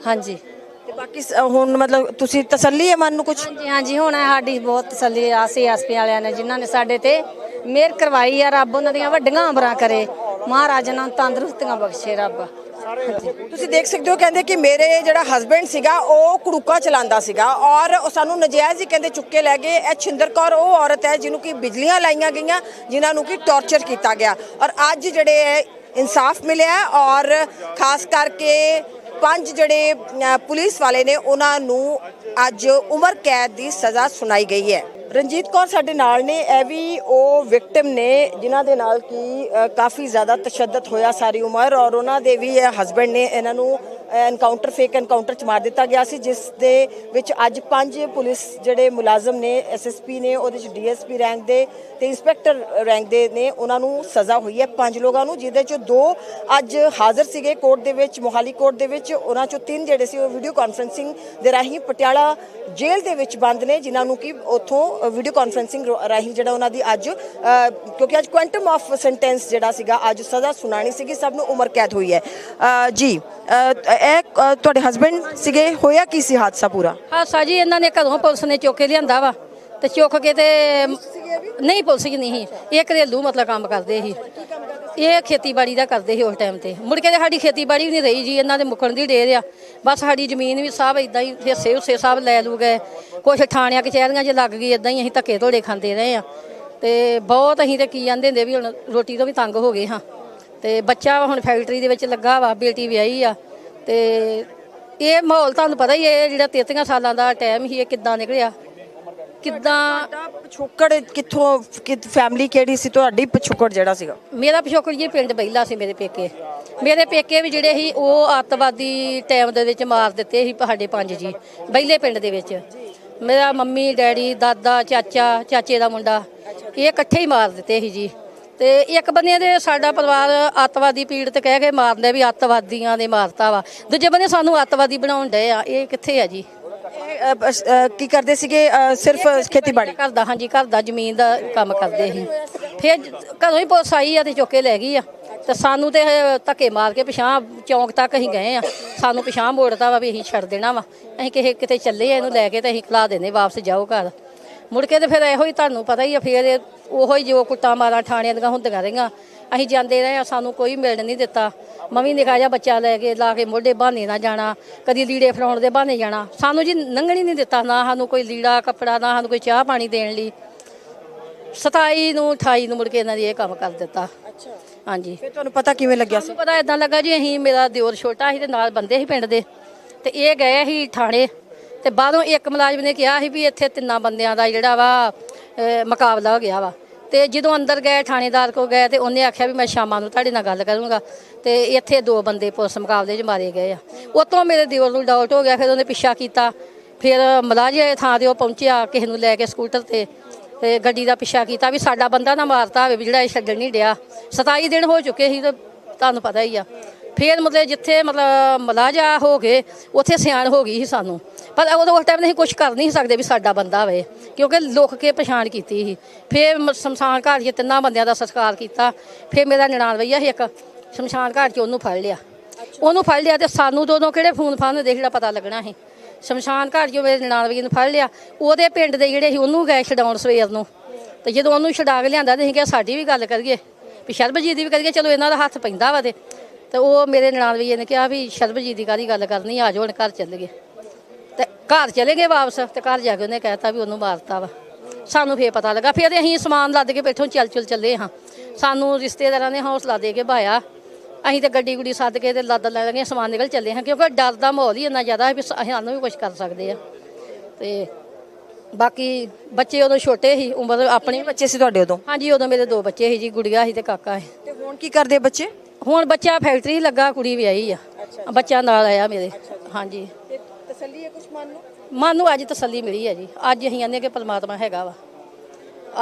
ਹਾਂਜੀ। ਤੇ ਬਾਕੀ ਸ- ਹੁਣ ਮਤਲਬ ਤੁਸੀਂ ਤਸੱਲੀ ਹੈ ਮਨ ਨੂੰ ਕੁਝ ਹਾਂਜੀ ਹਾਂਜੀ ਹੁਣ ਸਾਡੀ ਬਹੁਤ ਤਸੱਲੀ ਆ ਸੀਐਸਪੀ ਵਾਲਿਆਂ ਨੇ ਜਿਨ੍ਹਾਂ ਨੇ ਸਾਡੇ ਤੇ ਮਿਹਰ ਕਰਵਾਈ ਆ ਰੱਬ ਉਹਨਾਂ ਦੀਆਂ ਵੱਡੀਆਂ ਉਮਰਾਂ ਕਰੇ। ਮਹਾਰਾਜ ਉਹਨਾਂ ਨੂੰ ਤੰਦਰੁਸਤੀਆਂ ਬਖਸ਼ੇ ਰੱਬ। ਤੁਸੀਂ ਦੇਖ ਸਕਦੇ ਹੋ, ਕਹਿੰਦੇ ਕਿ ਮੇਰੇ ਜਿਹੜਾ ਹਸਬੰਡ ਸੀਗਾ, ਉਹ ਕੁੜੂਕਾ ਚਲਾਉਂਦਾ ਸੀਗਾ ਔਰ ਉਹ ਸਾਨੂੰ ਨਜਾਇਜ਼ ਹੀ ਕਹਿੰਦੇ ਚੁੱਕ ਕੇ ਲੈ ਗਏ। ਇਹ ਛਿੰਦਰ ਕੌਰ, ਉਹ ਔਰਤ ਹੈ ਜਿਹਨੂੰ ਕਿ ਬਿਜਲੀਆਂ ਲਾਈਆਂ ਗਈਆਂ, ਜਿਨ੍ਹਾਂ ਨੂੰ ਕਿ ਟੌਰਚਰ ਕੀਤਾ ਗਿਆ। ਔਰ ਅੱਜ ਜਿਹੜੇ ਹੈ ਇਨਸਾਫ ਮਿਲਿਆ ਔਰ ਖਾਸ ਕਰਕੇ ਪੰਜ ਜਿਹੜੇ ਪੁਲਿਸ ਵਾਲੇ ਨੇ, ਉਹਨਾਂ ਨੂੰ ਅੱਜ ਉਮਰ ਕੈਦ ਦੀ ਸਜ਼ਾ ਸੁਣਾਈ ਗਈ ਹੈ। ਰਣਜੀਤ ਕੌਰ ਸਾਡੇ ਨਾਲ ਨੇ, ਇਹ ਵੀ ਉਹ ਵਿਕਟਮ ਨੇ ਜਿਨ੍ਹਾਂ ਦੇ ਨਾਲ ਕੀ ਕਾਫੀ ਜ਼ਿਆਦਾ ਤਸ਼ੱਦਦ ਹੋਇਆ ਸਾਰੀ ਉਮਰ ਔਰ ਉਹਨਾਂ ਦੇ ਵੀ ਇਹ ਹਸਬੰਡ ਨੇ ਇਹਨਾਂ ਨੂੰ ਐਨਕਾਊਂਟਰ ਫੇਕ ਐਨਕਾਊਂਟਰ ਚ ਮਾਰ ਦਿੱਤਾ ਗਿਆ ਸੀ, ਜਿਸ ਦੇ ਵਿੱਚ ਅੱਜ ਪੰਜ ਪੁਲਿਸ ਜਿਹੜੇ ਮੁਲਾਜ਼ਮ ਨੇ ਐਸਐਸਪੀ ਨੇ, ਉਹਦੇ ਚ ਡੀਐਸਪੀ ਰੈਂਕ ਦੇ ਤੇ ਇੰਸਪੈਕਟਰ ਰੈਂਕ ਦੇ ਨੇ, ਉਹਨਾਂ ਨੂੰ ਸਜ਼ਾ ਹੋਈ ਹੈ ਪੰਜ ਲੋਕਾਂ ਨੂੰ, ਜਿਹਦੇ 'ਚੋਂ ਦੋ ਅੱਜ ਹਾਜ਼ਰ ਸੀਗੇ ਕੋਰਟ ਦੇ ਵਿੱਚ, ਮੋਹਾਲੀ ਕੋਰਟ ਦੇ ਵਿੱਚ, ਉਹਨਾਂ ਚੋਂ ਤਿੰਨ ਜਿਹੜੇ ਸੀ ਉਹ ਵੀਡੀਓ ਕਾਨਫਰੈਂਸਿੰਗ ਦੇ ਰਾਹੀਂ ਪਟਿਆਲਾ ਜੇਲ੍ਹ ਦੇ ਵਿੱਚ ਬੰਦ ਨੇ, ਜਿਨ੍ਹਾਂ ਨੂੰ ਕਿ ਉੱਥੋਂ ਵੀਡੀਓ ਕਾਨਫਰੈਂਸਿੰਗ ਰਾਹੀਂ ਜਿਹੜਾ ਉਹਨਾਂ ਦੀ ਅੱਜ ਕਿਉਂਕਿ ਅੱਜ ਕੁਐਂਟਮ ਆਫ ਸੈਂਟੈਂਸ ਜਿਹੜਾ ਸੀਗਾ, ਅੱਜ ਸਜ਼ਾ ਸੁਣਾਣੀ ਸੀਗੀ, ਸਭ ਨੂੰ ਉਮਰ ਕੈਦ ਹੋਈ ਹੈ। ਜੀ ਇਹ ਅ, ਤੁਹਾਡੇ ਹਸਬੰਡ ਸੀਗੇ? ਹੋਇਆ ਕੀ ਸੀ ਹਾਦਸਾ ਪੂਰਾ? ਹਾਸਾ ਜੀ ਇਹਨਾਂ ਨੇ ਘਰੋਂ ਪੁਲਿਸ ਨੇ ਚੁੱਕ ਕੇ ਲਿਆਂਦਾ ਵਾ ਤੇ ਚੁੱਕ ਕੇ ਤੇ ਨਹੀਂ ਪੁਲਿਸ ਹੀ ਨਹੀਂ ਸੀ। ਇਹ ਘਰੇਲੂ ਮਤਲਬ ਕੰਮ ਕਰਦੇ ਸੀ। ਇਹ ਖੇਤੀਬਾੜੀ ਦਾ ਕਰਦੇ ਸੀ ਉਸ ਟਾਈਮ ਤੇ। ਮੁੜ ਕੇ ਤੇ ਸਾਡੀ ਖੇਤੀਬਾੜੀ ਵੀ ਨਹੀਂ ਰਹੀ ਜੀ ਇਹਨਾਂ ਦੇ ਮੁੱਕਣ ਦੀ ਢੇਰ ਆ। ਬਸ ਸਾਡੀ ਜ਼ਮੀਨ ਵੀ ਸਭ ਇਦਾਂ ਹੀ ਹਿੱਸੇ ਹੁੱਸੇ ਸਭ ਲੈ ਲੂ ਗਏ। ਕੁਛ ਠਾਣਿਆਂ ਕਚਹਿਰੀਆਂ 'ਚ ਲੱਗ ਗਈ ਇਦਾਂ ਹੀ ਅਸੀਂ ਧੱਕੇ ਧੋੜੇ ਖਾਂਦੇ ਰਹੇ ਆ। ਤੇ ਬਹੁਤ ਅਸੀਂ ਤੇ ਕੀ ਜਾਂਦੇ ਹੁੰਦੇ ਵੀ ਹੁਣ ਰੋਟੀ ਤੋਂ ਵੀ ਤੰਗ ਹੋ ਗਏ ਹਾਂ। ਤੇ ਬੱਚਾ ਵਾ ਹੁਣ ਫੈਕਟਰੀ ਦੇ ਵਿੱਚ ਲੱਗਾ ਵਾ ਬੇਟੀ ਵਿਆਹੀ ਆ। ਤੇ ਇਹ ਮਾਹੌਲ ਤੁਹਾਨੂੰ ਪਤਾ ਹੀ ਹੈ ਇਹ ਜਿਹੜਾ 33 ਸਾਲਾਂ ਦਾ ਟਾਈਮ ਹੀ ਇਹ ਕਿੱਦਾਂ ਨਿਕਲਿਆ? ਕਿੱਦਾਂ ਪਿਛੋਕੜ ਕਿੱਥੋਂ ਫੈਮਿਲੀ ਕਿਹੜੀ ਸੀ? ਤੁਹਾਡੀ ਪਿਛੋਕੜ ਜਿਹੜਾ ਸੀਗਾ? ਮੇਰਾ ਪਿਛੋਕੜ ਜੀ ਪਿੰਡ ਬਹਿਲਾ ਸੀ ਮੇਰੇ ਪੇਕੇ। ਮੇਰੇ ਪੇਕੇ ਵੀ ਜਿਹੜੇ ਸੀ ਉਹ ਅੱਤਵਾਦੀ ਟਾਈਮ ਦੇ ਵਿੱਚ ਮਾਰ ਦਿੱਤੇ ਸੀ ਸਾਡੇ ਪੰਜ ਜੀ ਬਹਿਲੇ ਪਿੰਡ ਦੇ ਵਿੱਚ। ਮੇਰਾ ਮੰਮੀ ਡੈਡੀ ਦਾਦਾ ਚਾਚਾ ਚਾਚੇ ਦਾ ਮੁੰਡਾ ਇਹ ਇਕੱਠੇ ਹੀ ਮਾਰ ਦਿੱਤੇ ਸੀ ਜੀ। ਤੇ ਇੱਕ ਬੰਦੇ ਦੇ ਸਾਡਾ ਪਰਿਵਾਰ ਅੱਤਵਾਦੀ ਪੀੜਤ ਕਹਿ ਕੇ ਮਾਰਦੇ ਵੀ ਅੱਤਵਾਦੀਆਂ ਦੇ ਮਾਰਤਾ ਵਾ। ਦੂਜੇ ਬੰਦੇ ਸਾਨੂੰ ਅੱਤਵਾਦੀ ਬਣਾਉਣ ਡਏ ਆ। ਇਹ ਕਿੱਥੇ ਆ ਜੀ? ਕੀ ਕਰਦੇ ਸੀਗੇ? ਸਿਰਫ ਖੇਤੀਬਾੜੀ। ਘਰ ਦਾ ਹਾਂਜੀ ਘਰ ਦਾ ਜ਼ਮੀਨ ਦਾ ਕੰਮ ਕਰਦੇ ਸੀ। ਫਿਰ ਘਰੋਂ ਹੀ ਪੁਲਿਸ ਆਈ ਆ ਤੇ ਚੁੱਕ ਕੇ ਲੈ ਗਈ ਆ। ਤੇ ਸਾਨੂੰ ਤੇ ਧੱਕੇ ਮਾਰ ਕੇ ਪਿਛਾਂ ਚੌਂਕ ਤੱਕ ਅਸੀਂ ਗਏ ਆ। ਸਾਨੂੰ ਪਿਛਾਂ ਮੋੜਤਾ ਵਾ ਵੀ ਅਸੀਂ ਛੱਡ ਦੇਣਾ ਵਾ। ਅਸੀਂ ਕਿਸੇ ਕਿਤੇ ਚੱਲੇ ਆ ਇਹਨੂੰ ਲੈ ਕੇ ਤੇ ਅਸੀਂ ਖਲਾ ਦੇਨੇ ਵਾਪਸ ਜਾਓ ਘਰ। ਮੁੜ ਕੇ ਤੇ ਫਿਰ ਇਹੋ ਹੀ ਤੁਹਾਨੂੰ ਪਤਾ ਹੀ ਆ ਫਿਰ ਇਹ ਉਹੋ ਹੀ ਜੋ ਕੁੱਟਾਂ ਮਾਰਾਂ ਥਾਣਿਆਂ ਦੀਆਂ ਹੁੰਦੀਆਂ ਰਹੀਆਂ। ਅਸੀਂ ਜਾਂਦੇ ਰਹੇ ਆ ਸਾਨੂੰ ਕੋਈ ਮਿਲਣ ਨਹੀਂ ਦਿੱਤਾ। ਮਮੀ ਨਿਕਾ ਜਿਹਾ ਬੱਚਾ ਲੈ ਕੇ ਲਾ ਕੇ ਮੋਢੇ ਬਹਾਨੇ ਨਾ ਜਾਣਾ। ਕਦੀ ਲੀੜੇ ਫਰਾਉਣ ਦੇ ਬਹਾਨੇ ਜਾਣਾ। ਸਾਨੂੰ ਜੀ ਲੰਘਣ ਨਹੀਂ ਦਿੱਤਾ ਨਾ ਸਾਨੂੰ ਕੋਈ ਲੀੜਾ ਕੱਪੜਾ ਨਾ ਸਾਨੂੰ ਕੋਈ ਚਾਹ ਪਾਣੀ ਦੇਣ ਲਈ। 27 ਨੂੰ 28 ਨੂੰ ਮੁੜ ਕੇ ਇਹਨਾਂ ਦੀ ਇਹ ਕੰਮ ਕਰ ਦਿੱਤਾ। ਅੱਛਾ। ਹਾਂਜੀ। ਫਿਰ ਤੁਹਾਨੂੰ ਪਤਾ ਕਿਵੇਂ ਲੱਗਿਆ ਸੀ? ਪਤਾ ਇਦਾਂ ਲੱਗਾ ਜੀ ਅਸੀਂ ਮੇਰਾ ਦਿਓਰ ਛੋਟਾ ਸੀ ਤੇ ਨਾਲ ਬੰਦੇ ਸੀ ਪਿੰਡ ਦੇ। ਤੇ ਇਹ ਗਏ ਸੀ ਥਾਣੇ। ਤੇ ਬਾਹਰੋਂ ਇੱਕ ਮੁਲਾਜ਼ਮ ਨੇ ਕਿਹਾ ਸੀ ਵੀ ਇੱਥੇ ਤਿੰਨਾਂ ਬੰਦਿਆਂ ਦਾ ਜਿਹੜਾ ਵਾ ਮੁਕਾਬਲਾ ਹੋ ਗਿਆ ਵਾ। ਤੇ ਜਦੋਂ ਅੰਦਰ ਗਏ, ਥਾਣੇਦਾਰ ਕੋ ਗਏ ਤੇ ਉਹਨੇ ਆਖਿਆ ਵੀ ਮੈਂ ਸ਼ਾਮਾਂ ਨੂੰ ਤੁਹਾਡੇ ਨਾਲ ਗੱਲ ਕਰੂੰਗਾ। ਤੇ ਇੱਥੇ ਦੋ ਬੰਦੇ ਪੁਲਿਸ ਮੁਕਾਬਲੇ 'ਚ ਮਾਰੇ ਗਏ ਆ। ਉਤੋਂ ਮੇਰੇ ਦਿਲ ਨੂੰ ਡਾਊਟ ਹੋ ਗਿਆ, ਫਿਰ ਉਹਨੇ ਪਿੱਛਾ ਕੀਤਾ। ਫਿਰ ਮਲਾਜੇ ਥਾਂ ਤੇ ਉਹ ਪਹੁੰਚਿਆ, ਕਿਸੇ ਨੂੰ ਲੈ ਕੇ ਸਕੂਟਰ ਤੇ ਤੇ ਗੱਡੀ ਦਾ ਪਿੱਛਾ ਕੀਤਾ ਵੀ ਸਾਡਾ ਬੰਦਾ ਨਾ ਮਾਰਤਾ ਹੋਵੇ ਵੀ ਜਿਹੜਾ ਇਹ ਛੱਡਣ ਨਹੀਂ ਡਿਆ। 27 ਦਿਨ ਹੋ ਚੁੱਕੇ ਸੀ ਤੇ ਤੁਹਾਨੂੰ ਪਤਾ ਹੀ ਆ। ਫਿਰ ਮਤਲਬ ਜਿੱਥੇ ਮਤਲਬ ਮਲਾਜਾ ਹੋ ਗਏ, ਉੱਥੇ ਸਿਆਣ ਹੋ ਗਈ ਸੀ ਸਾਨੂੰ। ਪਰ ਉਦੋਂ ਉਸ ਟਾਈਮ ਅਸੀਂ ਕੁਝ ਕਰ ਨਹੀਂ ਸਕਦੇ ਵੀ ਸਾਡਾ ਬੰਦਾ ਵੇ, ਕਿਉਂਕਿ ਲੁੱਕ ਕੇ ਪਛਾਣ ਕੀਤੀ ਸੀ। ਫਿਰ ਮ- ਸ਼ਮਸ਼ਾਨ ਘਾਟ 'ਚ ਤਿੰਨਾਂ ਬੰਦਿਆਂ ਦਾ ਸੰਸਕਾਰ ਕੀਤਾ। ਫਿਰ ਮੇਰਾ ਨਨਾਣ ਵਈਆ ਸੀ ਇੱਕ, ਸ਼ਮਸ਼ਾਨ ਘਾਟ 'ਚ ਉਹਨੂੰ ਫੜ ਲਿਆ। ਉਹਨੂੰ ਫੜ ਲਿਆ ਤੇ ਸਾਨੂੰ ਦੋਨੋਂ ਕਿਹੜੇ ਫੋਨ ਫਾਨ ਦੇ ਜਿਹੜਾ ਪਤਾ ਲੱਗਣਾ ਸੀ। ਸ਼ਮਸ਼ਾਨ ਘਾਟ 'ਚੋਂ ਮੇਰੇ ਨਨਾਣ ਵਈਏ ਨੂੰ ਫੜ ਲਿਆ। ਉਹਦੇ ਪਿੰਡ ਦੇ ਜਿਹੜੇ ਸੀ, ਉਹਨੂੰ ਗਏ ਛਡਾਉਣ ਸਵੇਰ ਨੂੰ। ਤੇ ਜਦੋਂ ਉਹਨੂੰ ਛਡਾ ਕੇ ਲਿਆਂਦਾ ਤੇ ਅਸੀਂ ਕਿਹਾ, ਸਾਡੀ ਵੀ ਗੱਲ ਕਰੀਏ। ਵੀ ਸ਼ਰਬਜੀਤ ਦੀ ਵੀ ਕਰੀਏ, ਚਲੋ ਇਹਨਾਂ ਦਾ ਹੱਥ ਪੈਂਦਾ ਵਾ ਤੇ ਤੇ ਉਹ ਮੇਰੇ ਨਨਾਣ ਵਈਏ ਨੇ ਕਿਹਾ ਵੀ ਸ਼ਰਬਜੀਤ ਦੀ ਕਾਦੀ ਗੱਲ ਕਰਨੀ ਆ ਜਾਓ ਹੁਣ ਘਰ ਚੱਲ ਗਏ ਤੇ ਘਰ ਚਲੇ ਗਏ ਵਾਪਸ ਤੇ ਘਰ ਜਾ ਕੇ ਉਹਨੇ ਕਹਿਤਾ ਵੀ ਉਹਨੂੰ ਮਾਰਤਾ ਵਾ। ਸਾਨੂੰ ਫੇਰ ਪਤਾ ਲੱਗਾ ਫਿਰ ਅਸੀਂ ਸਮਾਨ ਲੱਦ ਕੇ ਬੈਠੋਂ ਚੱਲ ਚੱਲ ਚੱਲੇ ਹਾਂ। ਸਾਨੂੰ ਰਿਸ਼ਤੇਦਾਰਾਂ ਨੇ ਹੌਸਲਾ ਦੇ ਕੇ ਭਾਇਆ। ਅਸੀਂ ਤੇ ਗੱਡੀ ਗੁੱਡੀ ਸੱਦ ਕੇ ਤੇ ਲੱਦ ਲੈ ਲਗੇ ਸਮਾਨ ਨਿਕਲ ਚੱਲੇ ਹਾਂ ਕਿਉਂਕਿ ਡਰ ਦਾ ਮਾਹੌਲ ਹੀ ਇੰਨਾ ਜ਼ਿਆਦਾ ਹੈ ਵੀ ਸ- ਸਾਨੂੰ ਵੀ ਕੁਝ ਕਰ ਸਕਦੇ ਆ। ਤੇ ਬਾਕੀ ਬੱਚੇ ਉਦੋਂ ਛੋਟੇ ਸੀ ਉਮਰ ਆਪਣੀ ਬੱਚੇ ਸੀ ਤੁਹਾਡੇ ਉਦੋਂ? ਹਾਂਜੀ ਉਦੋਂ ਮੇਰੇ ਦੋ ਬੱਚੇ ਸੀ ਜੀ ਗੁੜੀਆ ਸੀ ਤੇ ਕਾਕਾ ਸੀ। ਤੇ ਹੁਣ ਕੀ ਕਰਦੇ ਬੱਚੇ? ਹੁਣ ਬੱਚਾ ਫੈਕਟਰੀ ਲੱਗਾ ਕੁੜੀ ਵਿਆਹੀ ਆ। ਬੱਚਾ ਨਾਲ ਆਇਆ ਮੇਰੇ। ਹਾਂਜੀ। ਤਸੱਲੀ ਹੈ ਕੁਝ ਮਨ ਨੂੰ? ਮਨ ਨੂੰ ਅੱਜ ਤਸੱਲੀ ਮਿਲੀ ਹੈ ਜੀ। ਅੱਜ ਅਸੀਂ ਆਨੇ ਕਿ ਪਰਮਾਤਮਾ ਹੈਗਾ ਵਾ।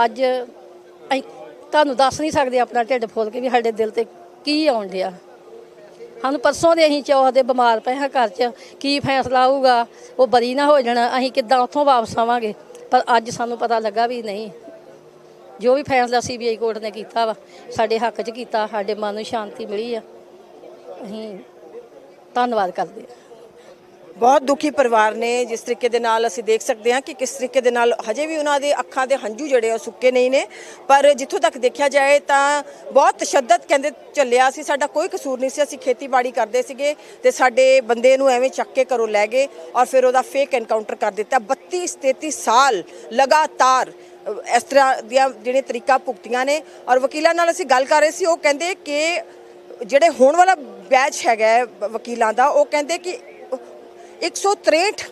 ਅੱਜ ਅਸੀਂ ਤੁਹਾਨੂੰ ਦੱਸ ਨਹੀਂ ਸਕਦੇ ਆਪਣਾ ਢਿੱਡ ਫੁੱਲ ਕੇ ਵੀ ਸਾਡੇ ਦਿਲ ਤੇ ਕੀ ਆਉਣ ਡਿਆ। ਸਾਨੂੰ ਪਰਸੋਂ ਦੇ ਅਸੀਂ ਚੌਥ ਦੇ ਬਿਮਾਰ ਪਏ ਹਾਂ ਘਰ 'ਚ। ਕੀ ਫੈਸਲਾ ਆਊਗਾ? ਉਹ ਬਰੀ ਨਾ ਹੋ ਜਾਣਾ। ਅਸੀਂ ਕਿੱਦਾਂ ਉੱਥੋਂ ਵਾਪਸ ਆਵਾਂਗੇ? ਪਰ ਅੱਜ ਸਾਨੂੰ ਪਤਾ ਲੱਗਾ ਵੀ ਨਹੀਂ। ਜੋ ਵੀ ਫੈਸਲਾ ਸੀਬੀਆਈ ਕੋਰਟ ਨੇ ਕੀਤਾ ਵਾ, ਸਾਡੇ ਹੱਕ 'ਚ ਕੀਤਾ, ਸਾਡੇ ਮਨ ਨੂੰ ਸ਼ਾਂਤੀ ਮਿਲੀ ਆ। ਅਸੀਂ ਧੰਨਵਾਦ ਕਰਦੇ ਹਾਂ ਬਹੁਤ ਦੁਖੀ ਪਰਿਵਾਰ ਨੇ, ਜਿਸ ਤਰੀਕੇ ਦੇ ਨਾਲ ਅਸੀਂ ਦੇਖ ਸਕਦੇ ਹਾਂ ਕਿ ਕਿਸ ਤਰੀਕੇ ਦੇ ਨਾਲ ਹਜੇ ਵੀ ਉਹਨਾਂ ਦੇ ਅੱਖਾਂ ਦੇ ਹੰਝੂ ਜਿਹੜੇ ਆ ਉਹ ਸੁੱਕੇ ਨਹੀਂ ਨੇ। ਪਰ ਜਿੱਥੋਂ ਤੱਕ ਦੇਖਿਆ ਜਾਏ ਤਾਂ ਬਹੁਤ ਤਸ਼ੱਦਦ ਕਹਿੰਦੇ ਚੱਲਿਆ ਸੀ, ਸਾਡਾ ਕੋਈ ਕਸੂਰ ਨਹੀਂ ਸੀ। ਅਸੀਂ ਖੇਤੀਬਾੜੀ ਕਰਦੇ ਸੀਗੇ ਤੇ ਸਾਡੇ ਬੰਦੇ ਨੂੰ ਐਵੇਂ ਚੱਕ ਕੇ ਘਰੋਂ ਲੈ ਗਏ ਔਰ ਫਿਰ ਉਹਦਾ ਫੇਕ ਐਨਕਾਊਂਟਰ ਕਰ ਦਿੱਤਾ। 32 33 ਸਾਲ ਲਗਾਤਾਰ ਇਸ ਤਰ੍ਹਾਂ ਦੀਆਂ ਜਿਹੜੀਆਂ ਤਰੀਕਾ ਭੁਗਤੀਆਂ ਨੇ ਔਰ ਵਕੀਲਾਂ ਨਾਲ ਅਸੀਂ ਗੱਲ ਕਰ ਰਹੇ ਸੀ, ਉਹ ਕਹਿੰਦੇ ਕਿ ਜਿਹੜੇ ਹੋਣ ਵਾਲਾ ਬੈਚ ਹੈਗਾ ਵ- ਵਕੀਲਾਂ ਦਾ, ਉਹ ਕਹਿੰਦੇ ਕਿ 163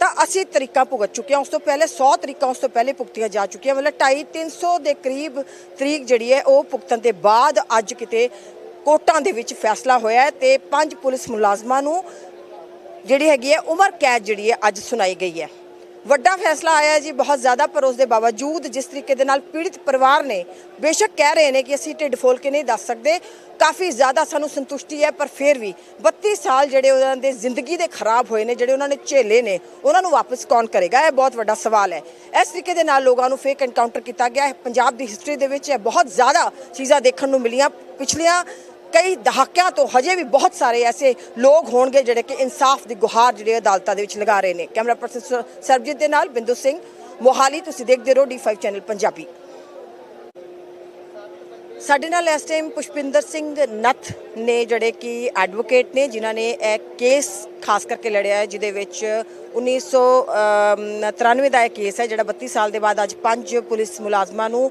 ਤਾਂ ਅਸੀਂ ਤਰੀਕਾਂ ਭੁਗਤ ਚੁੱਕੇ ਹਾਂ, ਉਸ ਤੋਂ ਪਹਿਲੇ 100 ਤਰੀਕਾਂ ਉਸ ਤੋਂ ਪਹਿਲੇ ਭੁਗਤੀਆਂ ਜਾ ਚੁੱਕੀਆਂ, ਮਤਲਬ 2.5 300 ਦੇ ਕਰੀਬ ਤਰੀਕ ਜਿਹੜੀ ਹੈ, ਉਹ ਭੁਗਤਣ ਦੇ ਬਾਅਦ ਅੱਜ ਕਿਤੇ ਕੋਰਟਾਂ ਦੇ ਵਿੱਚ ਫੈਸਲਾ ਹੋਇਆ ਹੈ ਤੇ ਪੰਜ ਪੁਲਿਸ ਮੁਲਾਜ਼ਮਾਂ ਨੂੰ ਜਿਹੜੀ ਹੈਗੀ ਹੈ, ਉਮਰ ਕੈਦ ਜਿਹੜੀ ਹੈ, ਅੱਜ ਸੁਣਾਈ ਗਈ ਹੈ। ਵੱਡਾ ਫੈਸਲਾ ਆਇਆ ਜੀ, ਬਹੁਤ ਜ਼ਿਆਦਾ ਪਰ ਉਸ ਦੇ ਬਾਵਜੂਦ ਜਿਸ ਤਰੀਕੇ ਦੇ ਨਾਲ ਪੀੜਿਤ ਪਰਿਵਾਰ ਨੇ ਬੇਸ਼ੱਕ ਕਹਿ ਰਹੇ ਨੇ ਕਿ ਅਸੀਂ ਢਿੱਡ ਫੋਲ ਕੇ ਨਹੀਂ ਦੱਸ ਸਕਦੇ। ਕਾਫੀ ਜ਼ਿਆਦਾ ਸਾਨੂੰ ਸੰਤੁਸ਼ਟੀ ਹੈ, ਪਰ ਫਿਰ ਵੀ 32 ਸਾਲ ਜਿਹੜੇ ਉਹਨਾਂ ਦੇ ਜ਼ਿੰਦਗੀ ਦੇ ਖਰਾਬ ਹੋਏ ਨੇ, ਜਿਹੜੇ ਉਹਨਾਂ ਨੇ ਝੇਲੇ ਨੇ, ਉਹਨਾਂ ਨੂੰ ਵਾਪਸ ਕੌਣ ਕਰੇਗਾ? ਇਹ ਬਹੁਤ ਵੱਡਾ ਸਵਾਲ ਹੈ। ਇਸ ਤਰੀਕੇ ਦੇ ਨਾਲ ਲੋਕਾਂ ਨੂੰ ਫੇਕ ਐਨਕਾਊਂਟਰ ਕੀਤਾ ਗਿਆ ਹੈ। ਪੰਜਾਬ ਦੀ ਹਿਸਟਰੀ ਦੇ ਵਿੱਚ ਇਹ ਬਹੁਤ ਜ਼ਿਆਦਾ ਚੀਜ਼ਾਂ ਦੇਖਣ ਨੂੰ ਮਿਲੀਆਂ। ਪਿਛਲੀਆਂ ਕਈ ਦਹਾਕਿਆਂ ਤੋਂ ਹਜੇ ਵੀ ਬਹੁਤ ਸਾਰੇ ਐਸੇ ਲੋਕ ਹੋਣਗੇ ਜਿਹੜੇ ਕਿ ਇਨਸਾਫ ਦੀ ਗੁਹਾਰ ਜਿਹੜੇ ਅਦਾਲਤਾਂ ਦੇ ਵਿੱਚ ਲਗਾ ਰਹੇ ਨੇ। ਕੈਮਰਾ ਪਰਸਨ ਸ- ਸਰਬਜੀਤ ਦੇ ਨਾਲ ਬਿੰਦੂ ਸਿੰਘ ਮੋਹਾਲੀ, ਤੁਸੀਂ ਦੇਖਦੇ ਰਹੋ D5 ਚੈਨਲ ਪੰਜਾਬੀ। ਸਾਡੇ ਨਾਲ ਇਸ ਟਾਈਮ ਪੁਸ਼ਪਿੰਦਰ ਸਿੰਘ ਨੱਥ ਨੇ ਜਿਹੜੇ ਕਿ ਐਡਵੋਕੇਟ ਨੇ, ਜਿਨ੍ਹਾਂ ਨੇ ਇਹ ਕੇਸ ਖਾਸ ਕਰਕੇ ਲੜਿਆ ਹੈ, ਜਿਹਦੇ ਵਿੱਚ 1993 ਦਾ ਇਹ ਕੇਸ ਹੈ, ਜਿਹੜਾ 32 ਸਾਲ ਦੇ ਬਾਅਦ ਅੱਜ ਪੰਜ ਪੁਲਿਸ ਮੁਲਾਜ਼ਮਾਂ ਨੂੰ